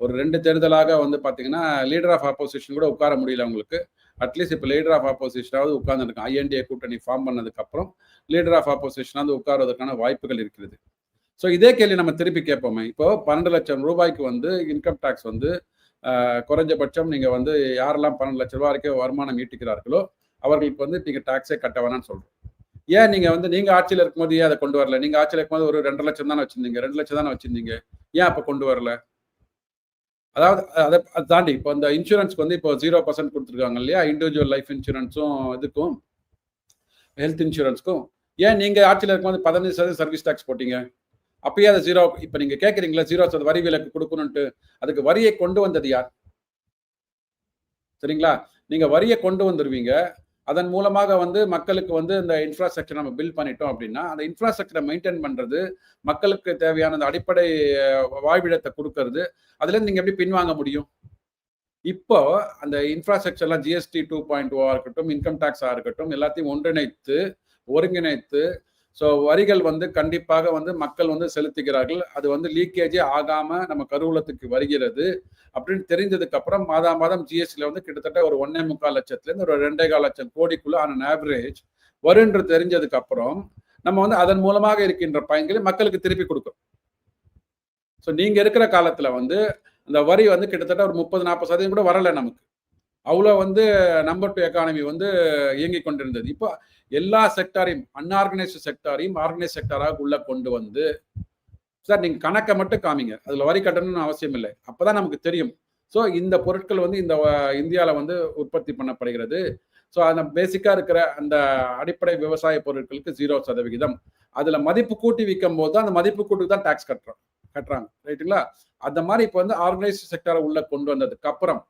ஒரு ரெண்டு தேர்தலாக வந்து பார்த்தீங்கன்னா லீடர் ஆஃப் ஆப்போசிஷன் கூட உட்கார முடியல அவங்களுக்கு. அட்லீஸ்ட் இப்போ லீடர் ஆஃப் ஆப்போசிஷனாவது உட்கார்ந்துருக்கான் ஐஎன்டிஏ கூட்டணி ஃபார்ம் பண்ணதுக்கப்புறம் லீடர் ஆஃப் ஆப்போசிஷனாவது உட்காருவதற்கான வாய்ப்புகள் இருக்கிறது. ஸோ இதே கேள்வி நம்ம திருப்பி கேட்போமே. இப்போ பன்னெண்டு லட்சம் ரூபாய்க்கு வந்து இன்கம் டேக்ஸ் வந்து குறைஞ்சபட்சம் நீங்கள் வந்து யாரெல்லாம் பன்னெண்டு லட்சம் ரூபாய் வரைக்கும் வருமானம் ஈட்டுக்கிறார்களோ அவர்களுக்கு வந்து நீங்கள் டேக்ஸே கட்ட வேணாம்னு சொல்கிறோம் ஏன் நீங்கள் வந்து நீங்கள் ஆட்சியில் இருக்கும்போது ஏன் அதை கொண்டு வரல? நீங்கள் ஆட்சியில் இருக்கும்போது ஒரு ரெண்டு லட்சம் தானே வச்சுருந்தீங்க. ரெண்டு லட்சம் தானே வச்சிருந்தீங்க. ஏன் அப்போ கொண்டு வரல? அதாவது அதை அதை தாண்டி இப்போ இந்த இன்சூரன்ஸ்க்கு வந்து இப்போ ஜீரோ பர்சன்ட் கொடுத்துருக்காங்க இல்லையா? இண்டிவிஜுவல் லைஃப் இன்சூரன்ஸும் இதுக்கும் ஹெல்த் இன்சூரன்ஸ்க்கும் ஏன் நீங்கள் ஆட்சியில் இருக்கும்போது பதினஞ்சு சதவீதம் சர்வீஸ் டேக்ஸ் போட்டீங்க? அப்பயே அதை ஜீரோ இப்போ நீங்கள் கேட்குறீங்களா ஜீரோ சதவீத வரி விலக்கு கொடுக்கணும்ட்டு அதுக்கு வரியை கொண்டு வந்தது யார்? சரிங்களா? நீங்கள் வரியை கொண்டு வந்துடுவீங்க அதன் மூலமாக வந்து மக்களுக்கு வந்து இந்த இன்ஃப்ராஸ்ட்ரக்சர் நம்ம பில்ட் பண்ணிட்டோம் அப்படின்னா அந்த இன்ஃப்ராஸ்ட்ரக்சரை மெயின்டைன் பண்ணுறது மக்களுக்கு தேவையான அந்த அடிப்படை வாழ்விடத்தை கொடுக்கறது அதுலேருந்து நீங்கள் எப்படி பின்வாங்க முடியும்? இப்போ அந்த இன்ஃப்ராஸ்ட்ரக்சர்லாம் ஜிஎஸ்டி டூ பாயிண்ட் ஓ இருக்கட்டும் இன்கம் டேக்ஸாக இருக்கட்டும் எல்லாத்தையும் ஒன்றிணைத்து ஒருங்கிணைத்து ஸோ வரிகள் வந்து கண்டிப்பாக வந்து மக்கள் வந்து செலுத்துகிறார்கள். அது வந்து லீக்கேஜே ஆகாம நம்ம கருவூலத்துக்கு வருகிறது. அப்படின்னு தெரிஞ்சதுக்கு அப்புறம் மாதா மாதம் ஜிஎஸ்டியில் வந்து கிட்டத்தட்ட ஒரு ஒன்னே முக்கால் லட்சத்துலேருந்து ஒரு ரெண்டே கால் லட்சம் கோடிக்குள்ள ஆன் ஆவரேஜ் வருன்று தெரிஞ்சதுக்கு அப்புறம் நம்ம வந்து அதன் மூலமாக இருக்கின்ற பயன்களை மக்களுக்கு திருப்பி கொடுக்கும் ஸோ நீங்க இருக்கிற காலத்துல வந்து அந்த வரி வந்து கிட்டத்தட்ட ஒரு முப்பது நாற்பது சதவீதம் கூட வரல நமக்கு. அவ்வளோ வந்து நம்பர் டூ எக்கானமி வந்து இயங்கி கொண்டிருந்தது. இப்போ எல்லா செக்டாரையும் அன்ஆர்கனைஸ்டு செக்டாரையும் ஆர்கனைஸ் செக்டாராக உள்ள கொண்டு வந்து சார் நீங்கள் கணக்கை மட்டும் காமிங்க. அதில் வரி கட்டணும்னு அவசியம் இல்லை. அப்போ தான் நமக்கு தெரியும். ஸோ இந்த பொருட்கள் வந்து இந்த இந்தியாவில் வந்து உற்பத்தி பண்ணப்படுகிறது. ஸோ அந்த பேசிக்காக இருக்கிற அந்த அடிப்படை விவசாய பொருட்களுக்கு ஜீரோ சதவிகிதம். அதில் மதிப்பு கூட்டி விற்கும் போது தான் அந்த மதிப்பு கூட்டுக்கு தான் டேக்ஸ் கட்டுறோம். கட்டுறாங்க. ரைட்டுங்களா அந்த மாதிரி இப்போ வந்து ஆர்கனைஸ்டு செக்டரை உள்ள கொண்டு வந்ததுக்கு அப்புறம்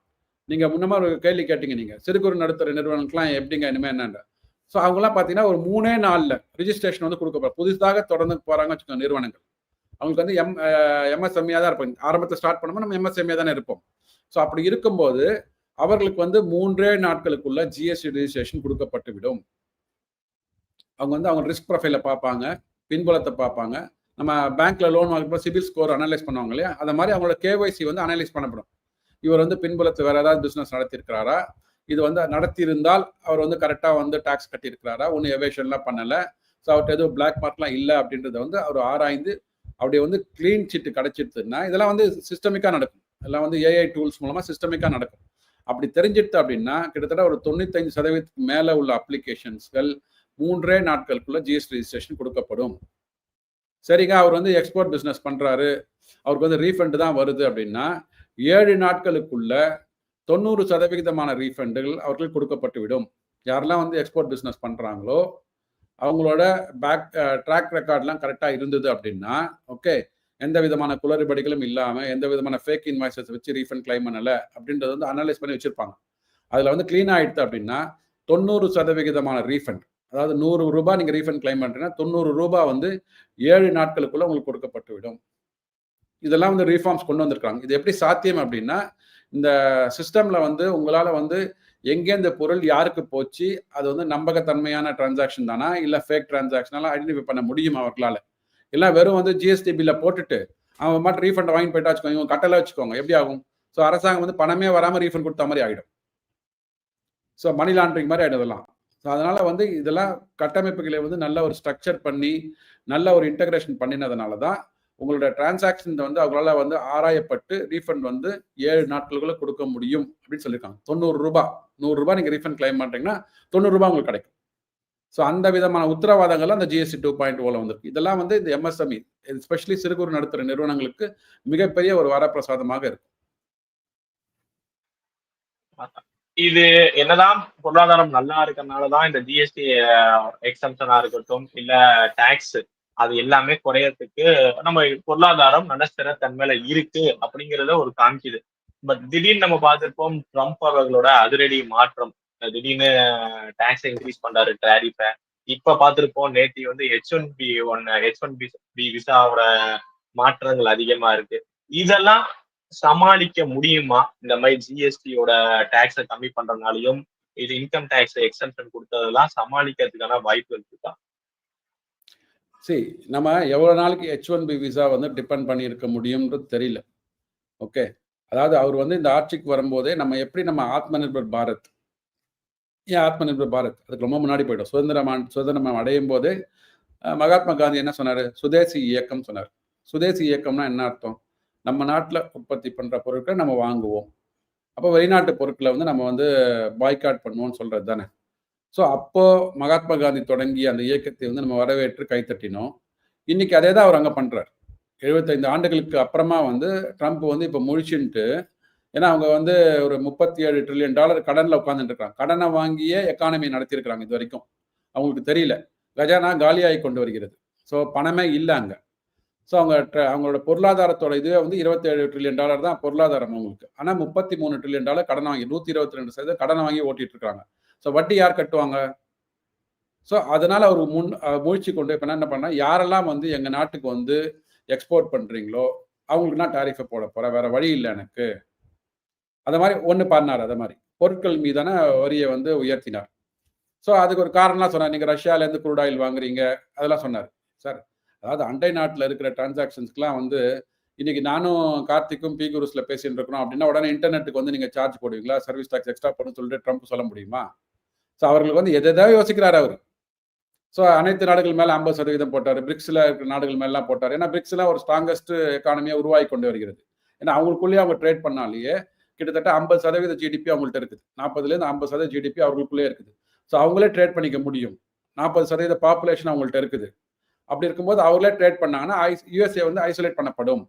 நீங்க முன்னமா ஒரு கேள்வி கேட்டீங்க நீங்க. சிறு குறு நடுத்தர நிறுவனங்கள்லாம் எப்படிங்க இனிமே என்னன்ற ஸோ அவங்கலாம் பார்த்தீங்கன்னா ஒரு மூணே நாளில் ரிஜிஸ்ட்ரேஷன் வந்து கொடுக்கப்படும். புதுசாக தொடர்ந்து போறாங்க வச்சுக்கோங்க நிறுவனங்கள். அவங்களுக்கு வந்து எம் எம்எஸ்எம்ஏ தான் இருப்பாங்க. ஆரம்பத்தை ஸ்டார்ட் பண்ணும்போது நம்ம எம்எஸ்எம்ஏ தானே இருப்போம். ஸோ அப்படி இருக்கும்போது அவர்களுக்கு வந்து மூன்றே நாட்களுக்குள்ள ஜிஎஸ்டி ரிஜிஸ்ட்ரேஷன் கொடுக்கப்பட்டு விடும். அவங்க வந்து அவங்க ரிஸ்க் ப்ரொஃபைலை பார்ப்பாங்க பின்புலத்தை பார்ப்பாங்க. நம்ம பேங்க்ல லோன் வாங்குறப்ப சிபில் ஸ்கோர் அனலைஸ் பண்ணுவாங்க இல்லையா? அந்த மாதிரி அவங்களோட கேஒய்சி வந்து அனலைஸ் பண்ணப்படும். இவர் வந்து பின்புலத்து வேற ஏதாவது பிசினஸ் நடத்தியிருக்கிறாரா? இது வந்து நடத்தியிருந்தால் அவர் வந்து கரெக்டாக வந்து டாக்ஸ் கட்டியிருக்கிறாரா? ஒன்றும் எவேஷன்லாம் பண்ணலை. ஸோ அவர்கிட்ட எதுவும் பிளாக் மார்க்லாம் இல்லை அப்படின்றத வந்து அவர் ஆராய்ந்து அப்படி வந்து க்ளீன் சீட்டு கிடச்சிடுதுன்னா இதெல்லாம் வந்து சிஸ்டமிக்காக நடக்கும். எல்லாம் வந்து ஏஐ டூல்ஸ் மூலமாக சிஸ்டமிக்காக நடக்கும். அப்படி தெரிஞ்சிடுது அப்படின்னா கிட்டத்தட்ட ஒரு தொண்ணூத்தஞ்சு சதவீதத்துக்கு மேலே உள்ள அப்ளிகேஷன்ஸ்கள் மூன்றே நாட்களுக்குள்ள ஜிஎஸ்டி ரிஜிஸ்ட்ரேஷன் கொடுக்கப்படும். சரிங்க அவர் வந்து எக்ஸ்போர்ட் பிஸ்னஸ் பண்ணுறாரு அவருக்கு வந்து ரீஃபண்ட் தான் வருது அப்படின்னா ஏழு நாட்களுக்குள்ள தொண்ணூறு சதவிகிதமான ரீஃபண்டுகள் அவர்கள் கொடுக்கப்பட்டு விடும் யாரெல்லாம் வந்து எக்ஸ்போர்ட் பிஸ்னஸ் பண்ணுறாங்களோ அவங்களோட பேக் ட்ராக் ரெக்கார்ட்லாம் கரெக்டாக இருந்தது அப்படின்னா ஓகே எந்த விதமான குளறுபடிகளும் இல்லாமல் எந்த விதமான ஃபேக் இன்வாய்ஸஸ் வச்சு ரீஃபண்ட் கிளைம் பண்ணலை அப்படின்றத வந்து அனலைஸ் பண்ணி வச்சுருப்பாங்க. அதில் வந்து க்ளீன் ஆகிடுது அப்படின்னா தொண்ணூறு சதவிகிதமான ரீஃபண்ட் அதாவது நூறு ரூபாய் நீங்கள் ரீஃபண்ட் கிளைம் பண்ணுறீங்கன்னா தொண்ணூறு ரூபாய் வந்து ஏழு நாட்களுக்குள்ளே உங்களுக்கு கொடுக்கப்பட்டு விடும் இதெல்லாம் வந்து ரீஃபார்ம்ஸ் கொண்டு வந்திருக்காங்க இது எப்படி சாத்தியம் அப்படின்னா இந்த சிஸ்டம்ல வந்து உங்களால வந்து எங்கே இந்த பொருள் யாருக்கு போச்சு அது வந்து நம்பகத்தன்மையான டிரான்சாக்ஷன் தானா இல்லை ஃபேக் டிரான்சாக்ஷனால ஐடென்டிஃபை பண்ண முடியும் அவர்களால்? இல்லை வெறும் வந்து ஜிஎஸ்டி பில்ல போட்டுட்டு அவன் மட்டும் ரீஃபண்ட் வாங்கி போயிட்டா வச்சுக்கோங்க இவங்க கட்டலை வச்சுக்கோங்க எப்படி ஆகும்? ஸோ அரசாங்கம் வந்து பணமே வராமல் ரீஃபண்ட் கொடுத்த மாதிரி ஆகிடும் ஸோ மணி லாண்ட்ரிங் மாதிரி ஆகிடும் இதெல்லாம். ஸோ அதனால வந்து இதெல்லாம் கட்டமைப்புகளை வந்து நல்ல ஒரு ஸ்ட்ரக்சர் பண்ணி நல்ல ஒரு இன்டகிரேஷன் பண்ணினதுனால தான் உங்களோட டிரான்சாக்ஷன் வந்து அவங்களால வந்து ஆராயப்பட்டு ரீஃபண்ட் வந்து ஏழு நாட்களுக்குள்ள கொடுக்க முடியும் அப்படின்னு சொல்லியிருக்காங்க தொண்ணூறு ரூபாய் நூறு ரூபாய் நீங்க ரீஃபண்ட் கிளைம் பண்றீங்கன்னா தொண்ணூறு ரூபாய் உங்களுக்கு கிடைக்கும். ஸோ அந்த விதமான உத்தரவாதங்கள் அந்த ஜிஎஸ்டி டூ பாயிண்ட் ஓல வந்திருக்கு. இதெல்லாம் வந்து இந்த எம்எஸ்எம்இ எஸ்பெஷலி சிறு குறு நடுத்தர நிறுவனங்களுக்கு மிகப்பெரிய ஒரு வரப்பிரசாதமாக இருக்கும். இது என்னதான் பொருளாதாரம் நல்லா இருக்கறனாலதான் இந்த ஜிஎஸ்டி எக்ஸம்ஷனா இருக்கட்டும் இல்ல டாக்ஸ் அது எல்லாமே குறையறதுக்கு நம்ம பொருளாதாரம் நல்ல தன்மையில இருக்கு அப்படிங்கிறத ஒரு காமிக்குது. பட் திடீர்னு நம்ம பார்த்திருப்போம் ட்ரம்ப் அவர்களோட அதிரடி மாற்றம். திடீர்னு டேக்ஸ் இன்க்ரீஸ் பண்றாரு டேரிஃப இப்ப பார்த்திருப்போம் நேத்தி வந்து H one B one H one B B விசாவோட மாற்றங்கள் அதிகமா இருக்கு. இதெல்லாம் சமாளிக்க முடியுமா? இந்த மாதிரி ஜிஎஸ்டியோட டேக்ஸ கம்மி பண்றதுனாலையும் இது இன்கம் டேக்ஸ் எக்ஸம்ஷன் கொடுத்ததெல்லாம் சமாளிக்கிறதுக்கான வாய்ப்பு இருக்குதா சரி நம்ம எவ்வளோ நாளைக்கு ஹெச் ஒன் பி விசா வந்து டிபெண்ட் பண்ணியிருக்க முடியும்ன்றது தெரியல. ஓகே அதாவது அவர் வந்து இந்த ஆட்சிக்கு வரும்போதே நம்ம எப்படி நம்ம ஆத்ம நிர்பர் பாரத்? ஏன் ஆத்ம நிர்பர் பாரத்? அதுக்கு ரொம்ப முன்னாடி போயிட்டோம். சுதந்திரமா சுதந்திரம் அடையும் போதே மகாத்மா காந்தி என்ன சொன்னார்? சுதேசி இயக்கம் சொன்னார். சுதேசி இயக்கம்னா என்ன அர்த்தம்? நம்ம நாட்டில் உற்பத்தி பண்ணுற பொருட்களை நம்ம வாங்குவோம். அப்போ வெளிநாட்டு பொருட்களை வந்து நம்ம வந்து பாய்காட் பண்ணுவோம்னு சொல்கிறது தானே ஸோ அப்போ மகாத்மா காந்தி தொடங்கிய அந்த இயக்கத்தை வந்து நம்ம வரவேற்று கைத்தட்டினோம். இன்னைக்கு அதே தான் அவர் அங்கே பண்ணுறார் எழுபத்தைந்து ஆண்டுகளுக்கு அப்புறமா வந்து ட்ரம்ப் வந்து இப்போ முழிச்சுன்ட்டு ஏன்னா அவங்க வந்து ஒரு முப்பத்தி ஏழு ட்ரில்லியன் டாலர் கடனில் உட்காந்துட்டு இருக்காங்க கடனை வாங்கியே எக்கானமி நடத்தியிருக்கிறாங்க இது வரைக்கும். அவங்களுக்கு தெரியல. கஜானா காலியாகி கொண்டு வருகிறது. ஸோ பணமே இல்லை அங்கே. ஸோ அவங்க அவங்களோட பொருளாதாரத்தோட இதுவே வந்து இருபத்தேழு ட்ரில்லியன் டாலர் தான் பொருளாதாரம் அவங்களுக்கு. ஆனால் முப்பத்தி மூணு ட்ரில்லியன் டாலர் கடன் வாங்கி நூற்றி இருபத்தி ரெண்டு சதவீதம் கடன் வாங்கி ஓட்டிட்டு இருக்காங்க ஸோ வட்டி யார் கட்டுவாங்க? ஸோ அதனால் அவர் முன் முயற்சி கொண்டு இப்போ என்ன பண்ணால் யாரெல்லாம் வந்து எங்கள் நாட்டுக்கு வந்து எக்ஸ்போர்ட் பண்ணுறீங்களோ அவங்களுக்கு நான் டாரிஃபை போட போகிறேன் வேற வழி இல்லை எனக்கு. அதை மாதிரி ஒன்று பண்ணார் அதை மாதிரி. பொருட்கள் மீதான வரியை வந்து உயர்த்தினார். ஸோ அதுக்கு ஒரு காரணம்லாம் சொன்னார். நீங்கள் ரஷ்யாவிலேருந்து குரூட் ஆயில் வாங்குறீங்க அதெல்லாம் சொன்னார். சார் அதாவது அண்டை நாட்டில் இருக்கிற டிரான்சாக்ஷன்ஸ்க்குலாம் வந்து இன்னைக்கு நானும் கார்த்திக்கும் பி குரூஸில் பேசிட்டு இருக்கிறோம் அப்படின்னா உடனே இன்டர்நெட்டுக்கு வந்து நீங்கள் சார்ஜ் போடுவீங்களா? சர்வீஸ் டாக்ஸ் எக்ஸ்ட்ரா போடணும்னு சொல்லிட்டு ட்ரம்ப் சொல்ல முடியுமா? ஸோ அவர்களுக்கு வந்து எதை எதாவது யோசிக்கிறார் அவர்? ஸோ அனைத்து நாடுகள் மேலே ஐம்பது சதவீதம் போட்டார். பிரிக்ஸில் இருக்கிற நாடுகள் மேலாம் போட்டார். ஏன்னா பிரிக்ஸ்லாம் ஒரு ஸ்ட்ராங்கஸ்ட் எக்கானமியாக உருவாகி கொண்டு வருகிறது. ஏன்னா அவங்களுக்குள்ளேயே அவங்க ட்ரேட் பண்ணாலேயே கிட்டத்தட்ட ஐம்பது சதவீத ஜிடிபி அவங்கள்ட்ட இருக்குது. நாற்பதுலேருந்து ஐம்பது சதவீத ஜிடிபி அவங்களுக்குள்ளே இருக்குது. ஸோ அவங்களே ட்ரேட் பண்ணிக்க முடியும். நாற்பது சதவீத பாப்புலேஷன் அவங்கள்ட்ட இருக்குது. அப்படி இருக்கும்போது அவங்களே ட்ரேட் பண்ணாங்கன்னா யூஎஸ்ஏ வந்து ஐசோலேட் பண்ணப்படும்.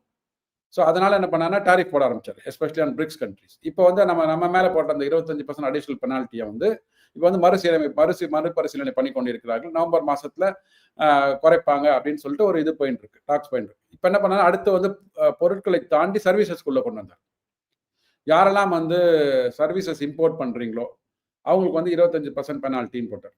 ஸோ அதனால் என்ன பண்ணாங்கன்னா டாரிஃப் போட ஆரம்பிச்சார் எஸ்பெஷலி ஆன் பிரிக்ஸ் கண்ட்ரிஸ் இப்போ வந்து நம்ம நம்ம மேலே போட்ட அந்த இருபத்தஞ்சு பர்சன்ட் அடிஷனல் பெனால்ட்டியை வந்து இப்போ வந்து மறுசீரமை மறுசி மறுபரிசீலனை பண்ணி கொண்டிருக்கிறார்கள். நவம்பர் மாசத்துல குறைப்பாங்க அப்படின்னு சொல்லிட்டு ஒரு இது போயிட்டு இருக்கு டாக்ஸ் போயிட்டு இருக்கு. இப்போ என்ன பண்ணா அடுத்து வந்து பொருட்களை தாண்டி சர்வீசஸ்க்குள்ள கொண்டு வந்தார் யாரெல்லாம் வந்து சர்வீசஸ் இம்போர்ட் பண்றீங்களோ அவங்களுக்கு வந்து இருபத்தஞ்சு பர்சன்ட் பெனால்ட்டின்னு போட்டார்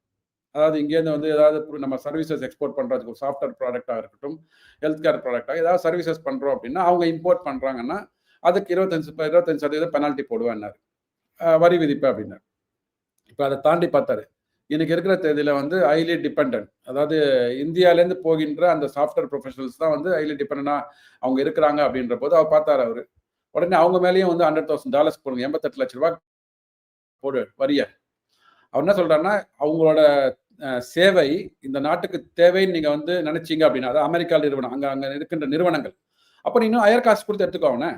அதாவது இங்கேருந்து வந்து ஏதாவது நம்ம சர்வீசஸ் எக்ஸ்போர்ட் பண்ணுறதுக்கு சாஃப்ட்வேர் ப்ராடக்டாக இருக்கட்டும் ஹெல்த் கேர் ப்ராடக்டாக ஏதாவது சர்வீசஸ் பண்ணுறோம் அப்படின்னா அவங்க இம்போர்ட் பண்ணுறாங்கன்னா அதுக்கு இருபத்தஞ்சு இருபத்தஞ்சு சதவீதம் பெனால்ட்டி போடுவேன்னாரு. வரி விதிப்பு அப்படின்னாரு. இப்போ அதை தாண்டி பார்த்தாரு. இன்னைக்கு இருக்கிற தேதியில வந்து ஹைலி டிபெண்ட் அதாவது இந்தியாவிலேருந்து போகின்ற அந்த சாஃப்ட்வேர் ப்ரொஃபஷனல்ஸ் தான் வந்து ஹைலி டிபெண்டா அவங்க இருக்கிறாங்க அப்படின்ற போது அவர் பார்த்தாரு அவரு. உடனே அவங்க மேலேயும் வந்து ஹண்ட்ரட் தௌசண்ட் டாலர்ஸ் போடுங்க எண்பத்தெட்டு லட்ச ரூபா போடு வரிய. அவர் என்ன சொல்றாருன்னா அவங்களோட சேவை இந்த நாட்டுக்கு தேவைன்னு நீங்க வந்து நினைச்சீங்க அப்படின்னா அதாவது அமெரிக்கா நிறுவனம் அங்கே அங்கே இருக்கின்ற நிறுவனங்கள். அப்போ நீ இன்னும் ஹையர் காசு கொடுத்து எடுத்துக்கோ அவனை.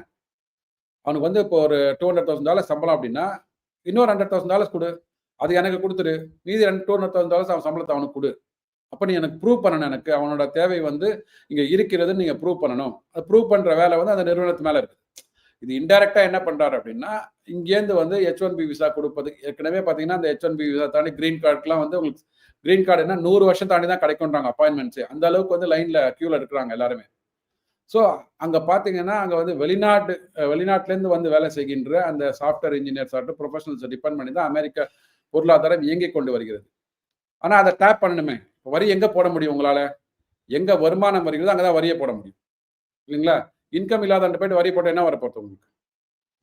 அவனுக்கு வந்து இப்போ ஒரு டூ ஹண்ட்ரட் தௌசண்ட் டாலர் சம்பளம் அப்படின்னா இன்னொரு ஹண்ட்ரட் தௌசண்ட் டாலர்ஸ் கொடு. அது எனக்கு கொடுத்துரு. மீதி ரெண்டு டூ ஹண்ட்ரட் டாலர்ஸ் அவன் சம்பளத்தை அவனுக்கு கொடு. அப்போ நீ எனக்கு ப்ரூவ் பண்ணணும் எனக்கு. அவனோட தேவை வந்து இங்கே இருக்கிறதுன்னு நீங்கள் ப்ரூவ் பண்ணணும். அது ப்ரூவ் பண்ணுற வேலை வந்து அந்த நிறுவனத்து மேலே இருக்குது. இது இன்டெரக்டாக என்ன பண்ணுறாரு அப்படின்னா இங்கேருந்து வந்து ஹெச் ஒன் பி விசா கொடுப்பது. ஏற்கனவே பார்த்தீங்கன்னா அந்த ஹெச் ஒன் பி விசா தாண்டி க்ரீன் கார்டுக்குலாம் வந்து உங்களுக்கு க்ரீன் கார்டு என்ன நூறு வருஷம் தாண்டி தான் கிடைக்கும்ன்றாங்க அப்பாயின்மெண்ட்ஸ் அந்த அளவுக்கு வந்து லைனில் க்யூவில் இருக்கிறாங்க எல்லாருமே. ஸோ அங்கே பார்த்தீங்கன்னா அங்கே வந்து வெளிநாட்டு வெளிநாட்டிலேருந்து வந்து வேலை செய்கின்ற அந்த சாஃப்ட்வேர் இன்ஜினியர்ஸ் ஆகட்டும் ப்ரொஃபஷனல்ஸை டிபெண்ட் பண்ணி தான் அமெரிக்கா பொருளாதாரம் இயங்கிக் கொண்டு வருகிறது. ஆனா அதை டேப் பண்ணணுமே. வரி எங்க போட முடியும் உங்களால? எங்க வருமானம் வருகிறதோ அங்கதான் வரியை போட முடியும். இல்லைங்களா? இன்கம் இல்லாத போயிட்டு வரி போட்டு என்ன வரப்போகுது உங்களுக்கு?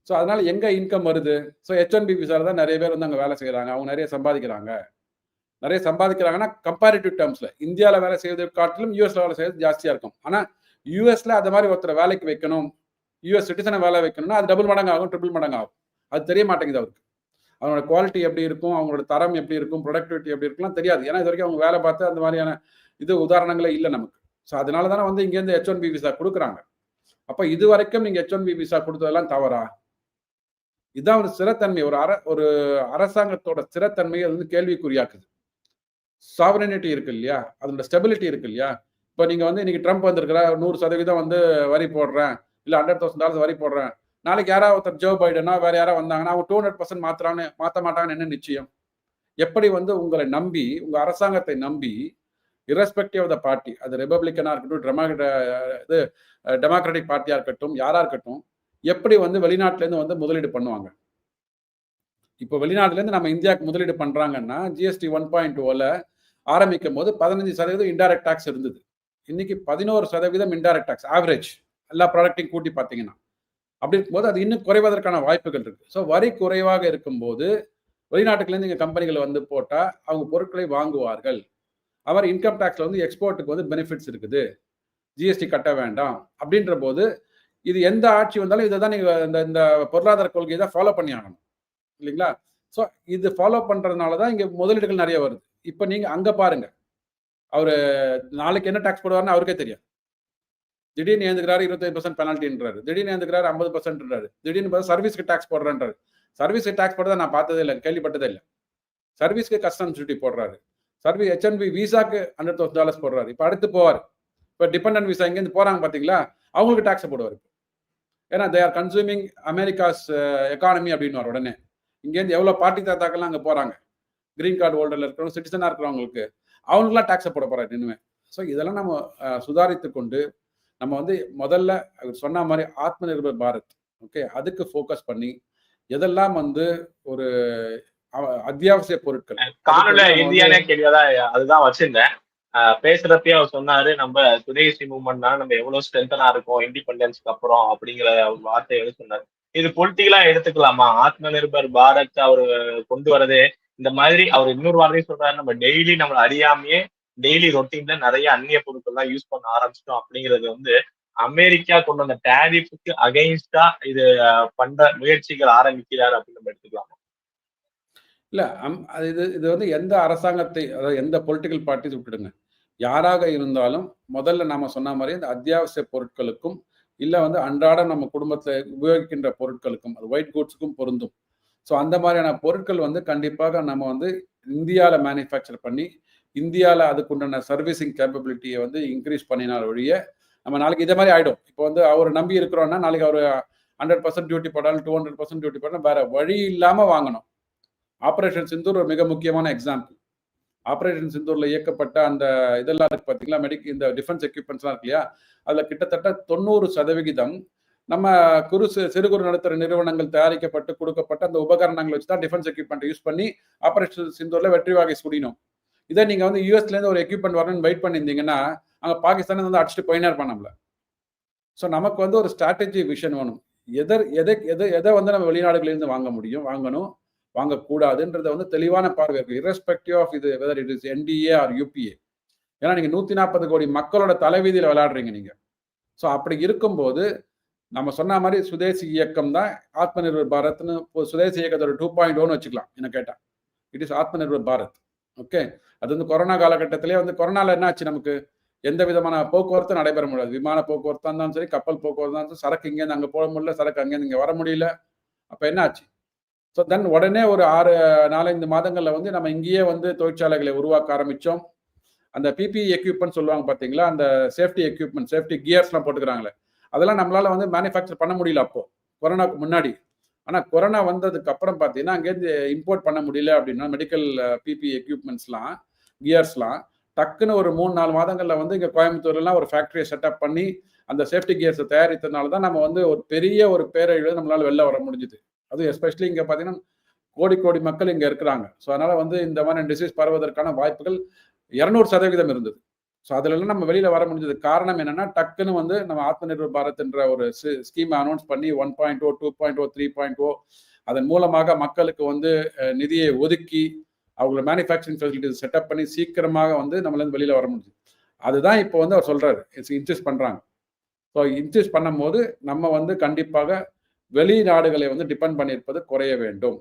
ஸோ அதனால எங்க இன்கம் வருது? ஸோ ஹெச் ஒன் பி விசால தான் நிறைய பேர் வந்து அங்கே வேலை செய்கிறாங்க அவங்க நிறைய சம்பாதிக்கிறாங்க. நிறைய சம்பாதிக்கிறாங்கன்னா கம்பேரிட்டிவ் டேர்ம்ஸ்ல இந்தியாவில் வேலை செய்வது காட்டிலும் யூஎஸ்ல வேலை செய்வது ஜாஸ்தியா இருக்கும். ஆனா யூஎஸ்ல அந்த மாதிரி ஒருத்தர் வேலைக்கு வைக்கணும் யூஎஸ் சிட்டிசனை வேலை வைக்கணும்னா அது டபுள் மடங்கு ஆகும் ட்ரிபிள் மடங்கு ஆகும் அது தெரிய மாட்டேங்குது அவருக்கு. அவங்களோட குவாலிட்டி எப்படி இருக்கும் அவங்களோட தரம் எப்படி இருக்கும் ப்ரொடக்டிவிட்டி எப்படி இருக்கலாம் தெரியாது. ஏன்னா இது வரைக்கும் அவங்க வேலை பார்த்து அந்த மாதிரியான இது உதாரணங்களே இல்லை நமக்கு. ஸோ அதனால தானே வந்து இங்கேருந்து ஹெச் ஒன் பி விசா கொடுக்குறாங்க. அப்போ இது வரைக்கும் நீங்கள் ஹெச் ஒன் பி விசா கொடுத்ததெல்லாம் தவறா? இதுதான் ஒரு சிறத்தன்மை ஒரு அர ஒரு அரசாங்கத்தோட சிறத்தன்மையை அது வந்து கேள்விக்குறியாக்குது. சாவரனிட்டி இருக்கு இல்லையா? அதோட ஸ்டெபிலிட்டி இருக்கு இல்லையா? இப்போ நீங்கள் வந்து இன்னைக்கு ட்ரம்ப் வந்திருக்கிற நூறு சதவீதம் வந்து வரி போடுறேன் இல்லை ஹண்ட்ரட் தௌசண்ட் டாலர்ஸ் வரி போடுறேன் நாளைக்கு யாராவது ஒருத்தர் ஜோ பைடனா வேற யாராவது வந்தாங்கன்னா அவங்க டூ ஹண்ட்ரட் பர்சன்ட் மாத்துறான்னு மாற்ற மாட்டாங்கன்னு என்ன நிச்சயம்? எப்படி வந்து உங்களை நம்பி உங்க அரசாங்கத்தை நம்பி இரஸ்பெக்டிவ் ஆஃப் த பார்ட்டி அது ரிபப்ளிக்கனா இருக்கட்டும் டெமோக்ர இது டெமோக்ராட்டிக் பார்ட்டியா இருக்கட்டும் யாரா இருக்கட்டும் எப்படி வந்து வெளிநாட்டுல இருந்து வந்து முதலீடு பண்ணுவாங்க? இப்போ வெளிநாட்டுல இருந்து நம்ம இந்தியாவுக்கு முதலீடு பண்றாங்கன்னா ஜிஎஸ்டி ஒன் பாயிண்ட் ஓல ஆரம்பிக்கும் போது பதினஞ்சு சதவீதம் இன்டைரக்ட் டாக்ஸ் இருந்தது. இன்னைக்கு பதினோரு சதவீதம் இன்டைரக்ட் டாக்ஸ் ஆவரேஜ் எல்லா ப்ராடக்ட்டையும் கூட்டி பார்த்தீங்கன்னா. அப்படி இருக்கும்போது அது இன்னும் குறைவதற்கான வாய்ப்புகள் இருக்கு. ஸோ வரி குறைவாக இருக்கும்போது வெளிநாட்டுக்குலேருந்து இங்கே கம்பெனிகள் வந்து போட்டால் அவங்க பொருட்களை வாங்குவார்கள். அவர் இன்கம் டேக்ஸில் வந்து எக்ஸ்போர்ட்டுக்கு வந்து பெனிஃபிட்ஸ் இருக்குது. ஜிஎஸ்டி கட்ட வேண்டாம். அப்படின்ற போது இது எந்த ஆட்சி வந்தாலும் இதை தான் நீங்கள் இந்த இந்த பொருளாதார கொள்கையை தான் ஃபாலோ பண்ணி ஆகணும். இல்லைங்களா? ஸோ இது ஃபாலோ பண்ணுறதுனால தான் இங்கே முதலீடுகள் நிறைய வருது. இப்போ நீங்கள் அங்கே பாருங்கள் அவர் நாளைக்கு என்ன டேக்ஸ் போடுவார்னு அவருக்கே தெரியும் திடீர்னு ஏந்துக்கிறாரு இருபத்தஞ்சு பர்சன்ட் பெனால்ட்டின்றாரு திடீர்னு ஏந்துக்கிறாரு ஐம்பது பர்சன்ட்ன்றாரு திடீர்னு பார்த்தா சர்வீஸ்க்கு டேக்ஸ் போடுறேன்றாரு. சர்வீஸ்க்கு டேக்ஸ் போடுறத நான் பார்த்ததே இல்லை கேள்விப்பட்டதே இல்லை. சர்வீஸ்க்கு கஸ்டம்ஸ் டியூட்டி போடுறாரு. சர்வீஸ் ஹெச்என்பி விசாக்கு ஹண்ட்ரட் தௌசண்ட் டாலர்ஸ் போடுறாரு. இப்போ அடுத்து போவார். இப்போ டிபெண்டன்ட் விசா இங்கேருந்து போகிறாங்க பார்த்தீங்களா அவங்களுக்கு டேக்ஸை போடுவார் ஏன்னா they are consuming America's economy அப்படின்னு உடனே. இங்கேருந்து எவ்வளோ பார்ட்டி தாத்தாக்கெல்லாம் அங்கே போகிறாங்க கிரீன் கார்டு ஹோல்டரில் இருக்கிறவங்க சிட்டிசனாக இருக்கிறவங்களுக்கு. அவங்களுக்குலாம் டேக்ஸை போட போகிறாரு இனிமேல் ஸோ இதெல்லாம் நம்ம uh, சுதாரித்து கொண்டு நம்ம வந்து முதல்ல அவர் சொன்ன மாதிரி ஆத்ம நிர்பர் பாரத் ஓகே அதுக்கு ஃபோக்கஸ் பண்ணி எதெல்லாம் வந்து ஒரு அத்தியாவசிய பொருட்கள்? காணொல இந்தியானே கேள்விதான் அதுதான் வச்சிருந்தேன். பேசுறப்பயே அவர் சொன்னாரு நம்ம சுதேசி மூவ்மெண்ட்னா நம்ம எவ்வளவு ஸ்ட்ரென்தனா இருக்கோம் இண்டிபெண்டன்ஸ்க்கு அப்புறம் அப்படிங்கிற வார்த்தையை வந்து சொன்னாரு. இது பொலிட்டிக்கலா எடுத்துக்கலாமா? ஆத்ம நிர்பர் பாரத் அவர் கொண்டு வரதே இந்த மாதிரி அவர் இன்னொரு வார்த்தையும் சொல்றாரு நம்ம டெய்லி நம்மளை அறியாமையே டெய்லி ரொட்டீன்ல நிறைய அந்நிய பொருட்கள்லாம் யூஸ் பண்ண ஆரம்பிச்சிட்டோம் அப்படிங்கிறது வந்து அமெரிக்கா கொண்டு வந்த டேரிஃபுக்கு அகைன்ஸ்டா இது பண்ற முயற்சிகள் ஆரம்பிக்கிறார் அப்படின்னு நம்ம எடுத்துக்கலாமா? இல்ல இது இது வந்து எந்த அரசாங்கத்தை அதாவது எந்த பொலிட்டிக்கல் பார்ட்டிஸ் விட்டுடுங்க. யாராக இருந்தாலும் முதல்ல நாம சொன்ன மாதிரி இந்த அத்தியாவசிய பொருட்களுக்கும் இல்ல வந்து அன்றாட நம்ம குடும்பத்துல உபயோகிக்கின்ற பொருட்களுக்கும் அது ஒயிட் கூட்ஸுக்கும் பொருந்தும். ஸோ அந்த மாதிரியான பொருட்கள் வந்து கண்டிப்பாக நம்ம வந்து இந்தியாவில் மேனுஃபேக்சர் பண்ணி இந்தியாவில் அதுக்குண்டான சர்வீசிங் கேப்பபிலிட்டியை வந்து இன்க்ரீஸ் பண்ணினால் ஒழிய நம்ம நாளைக்கு இதே மாதிரி ஆகிடும் இப்போ வந்து அவர் நம்பி இருக்கிறோன்னா நாளைக்கு அவர் ஹண்ட்ரட் பர்சன்ட் டியூட்டி போட்டாலும் டூ ஹண்ட்ரட் பர்சன்ட் டியூட்டி போட்டாலும் வேற வழி இல்லாமல் வாங்கணும். ஆப்ரேஷன் சிந்தூர் ஒரு மிக முக்கியமான எக்ஸாம்பிள் ஆப்ரேஷன் சிந்தூரில் இயக்கப்பட்ட அந்த இதெல்லாம் இருக்கு பார்த்தீங்களா மெடிக் இந்த டிஃபென்ஸ் எக்யூப்மெண்ட்ஸ்லாம் இருக்கு இல்லையா? அதில் கிட்டத்தட்ட தொண்ணூறு சதவிகிதம் நம்ம குறு சிறு குறு நடுத்தர நிறுவனங்கள் தயாரிக்கப்பட்டு கொடுக்கப்பட்ட அந்த உபகரணங்களை வச்சு தான் டிஃபென்ஸ் எக்யூப்மெண்ட் யூஸ் பண்ணி ஆப்ரேஷன் சிந்தூரில் வெற்றி வாகை சுடினோம். இதை நீங்க வந்து யூஎஸ்லேருந்து ஒரு எக்யூப்மெண்ட் வரணும்னு வெயிட் பண்ணியிருந்தீங்கன்னா அங்கே பாகிஸ்தான் வந்து அடிச்சுட்டு போயினே இருப்பான் நம்மள. ஸோ நமக்கு வந்து ஒரு ஸ்ட்ராட்டஜி விஷன் வேணும். எதை எதை எதை எதை வந்து நம்ம வெளிநாடுகளிலிருந்து வாங்க முடியும் வாங்கணும் வாங்கக்கூடாதுன்றத வந்து தெளிவான பார்வை இருக்கு. இரஸ்பெக்டிவ் ஆஃப் இது whether it is NDA or UPA ஏன்னா நீங்கள் நூத்தி நாற்பது கோடி மக்களோட தலைவீதியில் விளையாடுறீங்க நீங்க. ஸோ அப்படி இருக்கும்போது நம்ம சொன்ன மாதிரி சுதேசி இயக்கம் தான் ஆத்ம நிர்பர் பாரத்னு சுதேசி இயக்கத்தோட டூ பாயிண்ட் ஒன்னு வச்சுக்கலாம் என்ன கேட்டா. இட் இஸ் ஆத்ம நிர்பர் பாரத். ஓகே அது வந்து கொரோனா காலகட்டத்திலே வந்து கொரோனால என்ன ஆச்சு நமக்கு? எந்த விதமான போக்குவரத்து நடைபெற முடியாது. விமான போக்குவரத்தா இருந்தாலும் சரி கப்பல் போக்குவரத்தா இருந்தாலும் சரக்கு இங்கேருந்து அங்கே போக முடியல சரக்கு அங்கேருந்து இங்கே வர முடியல. அப்போ என்ன ஆச்சு? ஸோ தென் உடனே ஒரு ஆறு நாலஞ்சு மாதங்களில் வந்து நம்ம இங்கேயே வந்து தொழிற்சாலைகளை உருவாக்க ஆரம்பித்தோம் அந்த பிபி எக்யூப்மெண்ட் சொல்லுவாங்க பார்த்தீங்களா அந்த சேஃப்டி எக்யூப்மெண்ட் சேஃப்டி கியர்ஸ்லாம் போட்டுக்கிறாங்களே. அதெல்லாம் நம்மளால வந்து மேனுஃபேக்சர் பண்ண முடியல அப்போ. கொரோனாக்கு முன்னாடி. ஆனால் கொரோனா வந்ததுக்கு அப்புறம் பார்த்தீங்கன்னா அங்கேருந்து இம்போர்ட் பண்ண முடியல அப்படின்னா மெடிக்கல் பிபி எக்யூப்மெண்ட்ஸ்லாம் கியர்ஸ்லாம் டக்குன்னு ஒரு மூணு நாலு மாதங்களில் வந்து இங்கே கோயம்புத்தூர்லாம் ஒரு ஃபேக்ட்ரியை செட்டப் பண்ணி அந்த சேஃப்டி கியர்ஸை தயாரித்ததுனால தான் நம்ம வந்து ஒரு பெரிய ஒரு பேரழிவு நம்மளால் வெளில வர முடிஞ்சுது. அதுவும் எஸ்பெஷலி இங்கே பார்த்தீங்கன்னா கோடி கோடி மக்கள் இங்கே இருக்கிறாங்க. ஸோ அதனால் வந்து இந்த மாதிரி டிசீஸ் பரவுவதற்கான வாய்ப்புகள் இரநூறு சதவீதம் இருந்தது. ஸோ அதுலலாம் நம்ம வெளியில் வர முடிஞ்சது. காரணம் என்னன்னா டக்குன்னு வந்து நம்ம ஆத்ம நிர்பர் பாரத்ன்ற ஒரு ஸ்கீம் அனௌன்ஸ் பண்ணி one point O two point O three point O அதன் மூலமாக மக்களுக்கு வந்து நிதியை ஒதுக்கி அவங்கள மேனுஃபேக்சரிங் ஃபெசிலிட்டிஸ் செட்டப் பண்ணி சீக்கிரமாக வந்து நம்மளேருந்து வெளியில் வர முடிஞ்சு அதுதான் இப்போ வந்து அவர் சொல்றாரு. இன்ட்ரெஸ்ட் பண்ணுறாங்க ஸோ இன்சிஸ்ட் பண்ணும்போது நம்ம வந்து கண்டிப்பாக வெளிநாடுகளை வந்து டிபெண்ட் பண்ணியிருப்பது குறைய வேண்டும்.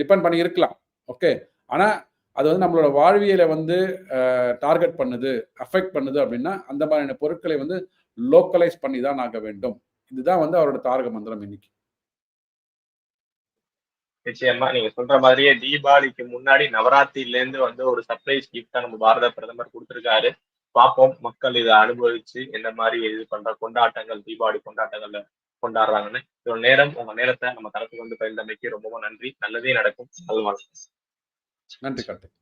டிபெண்ட் பண்ணி இருக்கலாம் ஓகே ஆனால் அது வந்து நம்மளோட வாழ்வியலை வந்து டார்கெட் பண்ணுது அஃபெக்ட் பண்ணுது அப்படின்னா அந்த மாதிரியான பொருட்களை வந்து லோக்கலைஸ் பண்ணி தான் ஆக வேண்டும். இதுதான் வந்து அவரோட தாரக மந்திரம் இன்னைக்கு. நிச்சயமா நீங்க சொல்ற மாதிரியே தீபாவளிக்கு முன்னாடி நவராத்திரில இருந்து வந்து ஒரு சர்ப்ரைஸ் கிஃப்டா நம்ம பாரத பிரதமர் கொடுத்திருக்காரு. பார்ப்போம் மக்கள் இதை அனுபவிச்சு எந்த மாதிரி இது பண்ற கொண்டாட்டங்கள் தீபாவளி கொண்டாட்டங்கள்ல கொண்டாடுறாங்கன்னு. ஒரு நேரம் உங்க நேரத்தை நம்ம தரத்துக்கு வந்து பயந்தமைக்கு ரொம்பவும் நன்றி. நல்லதே நடக்கும். நல்வாழ்வு நன்றி கார்த்திக்.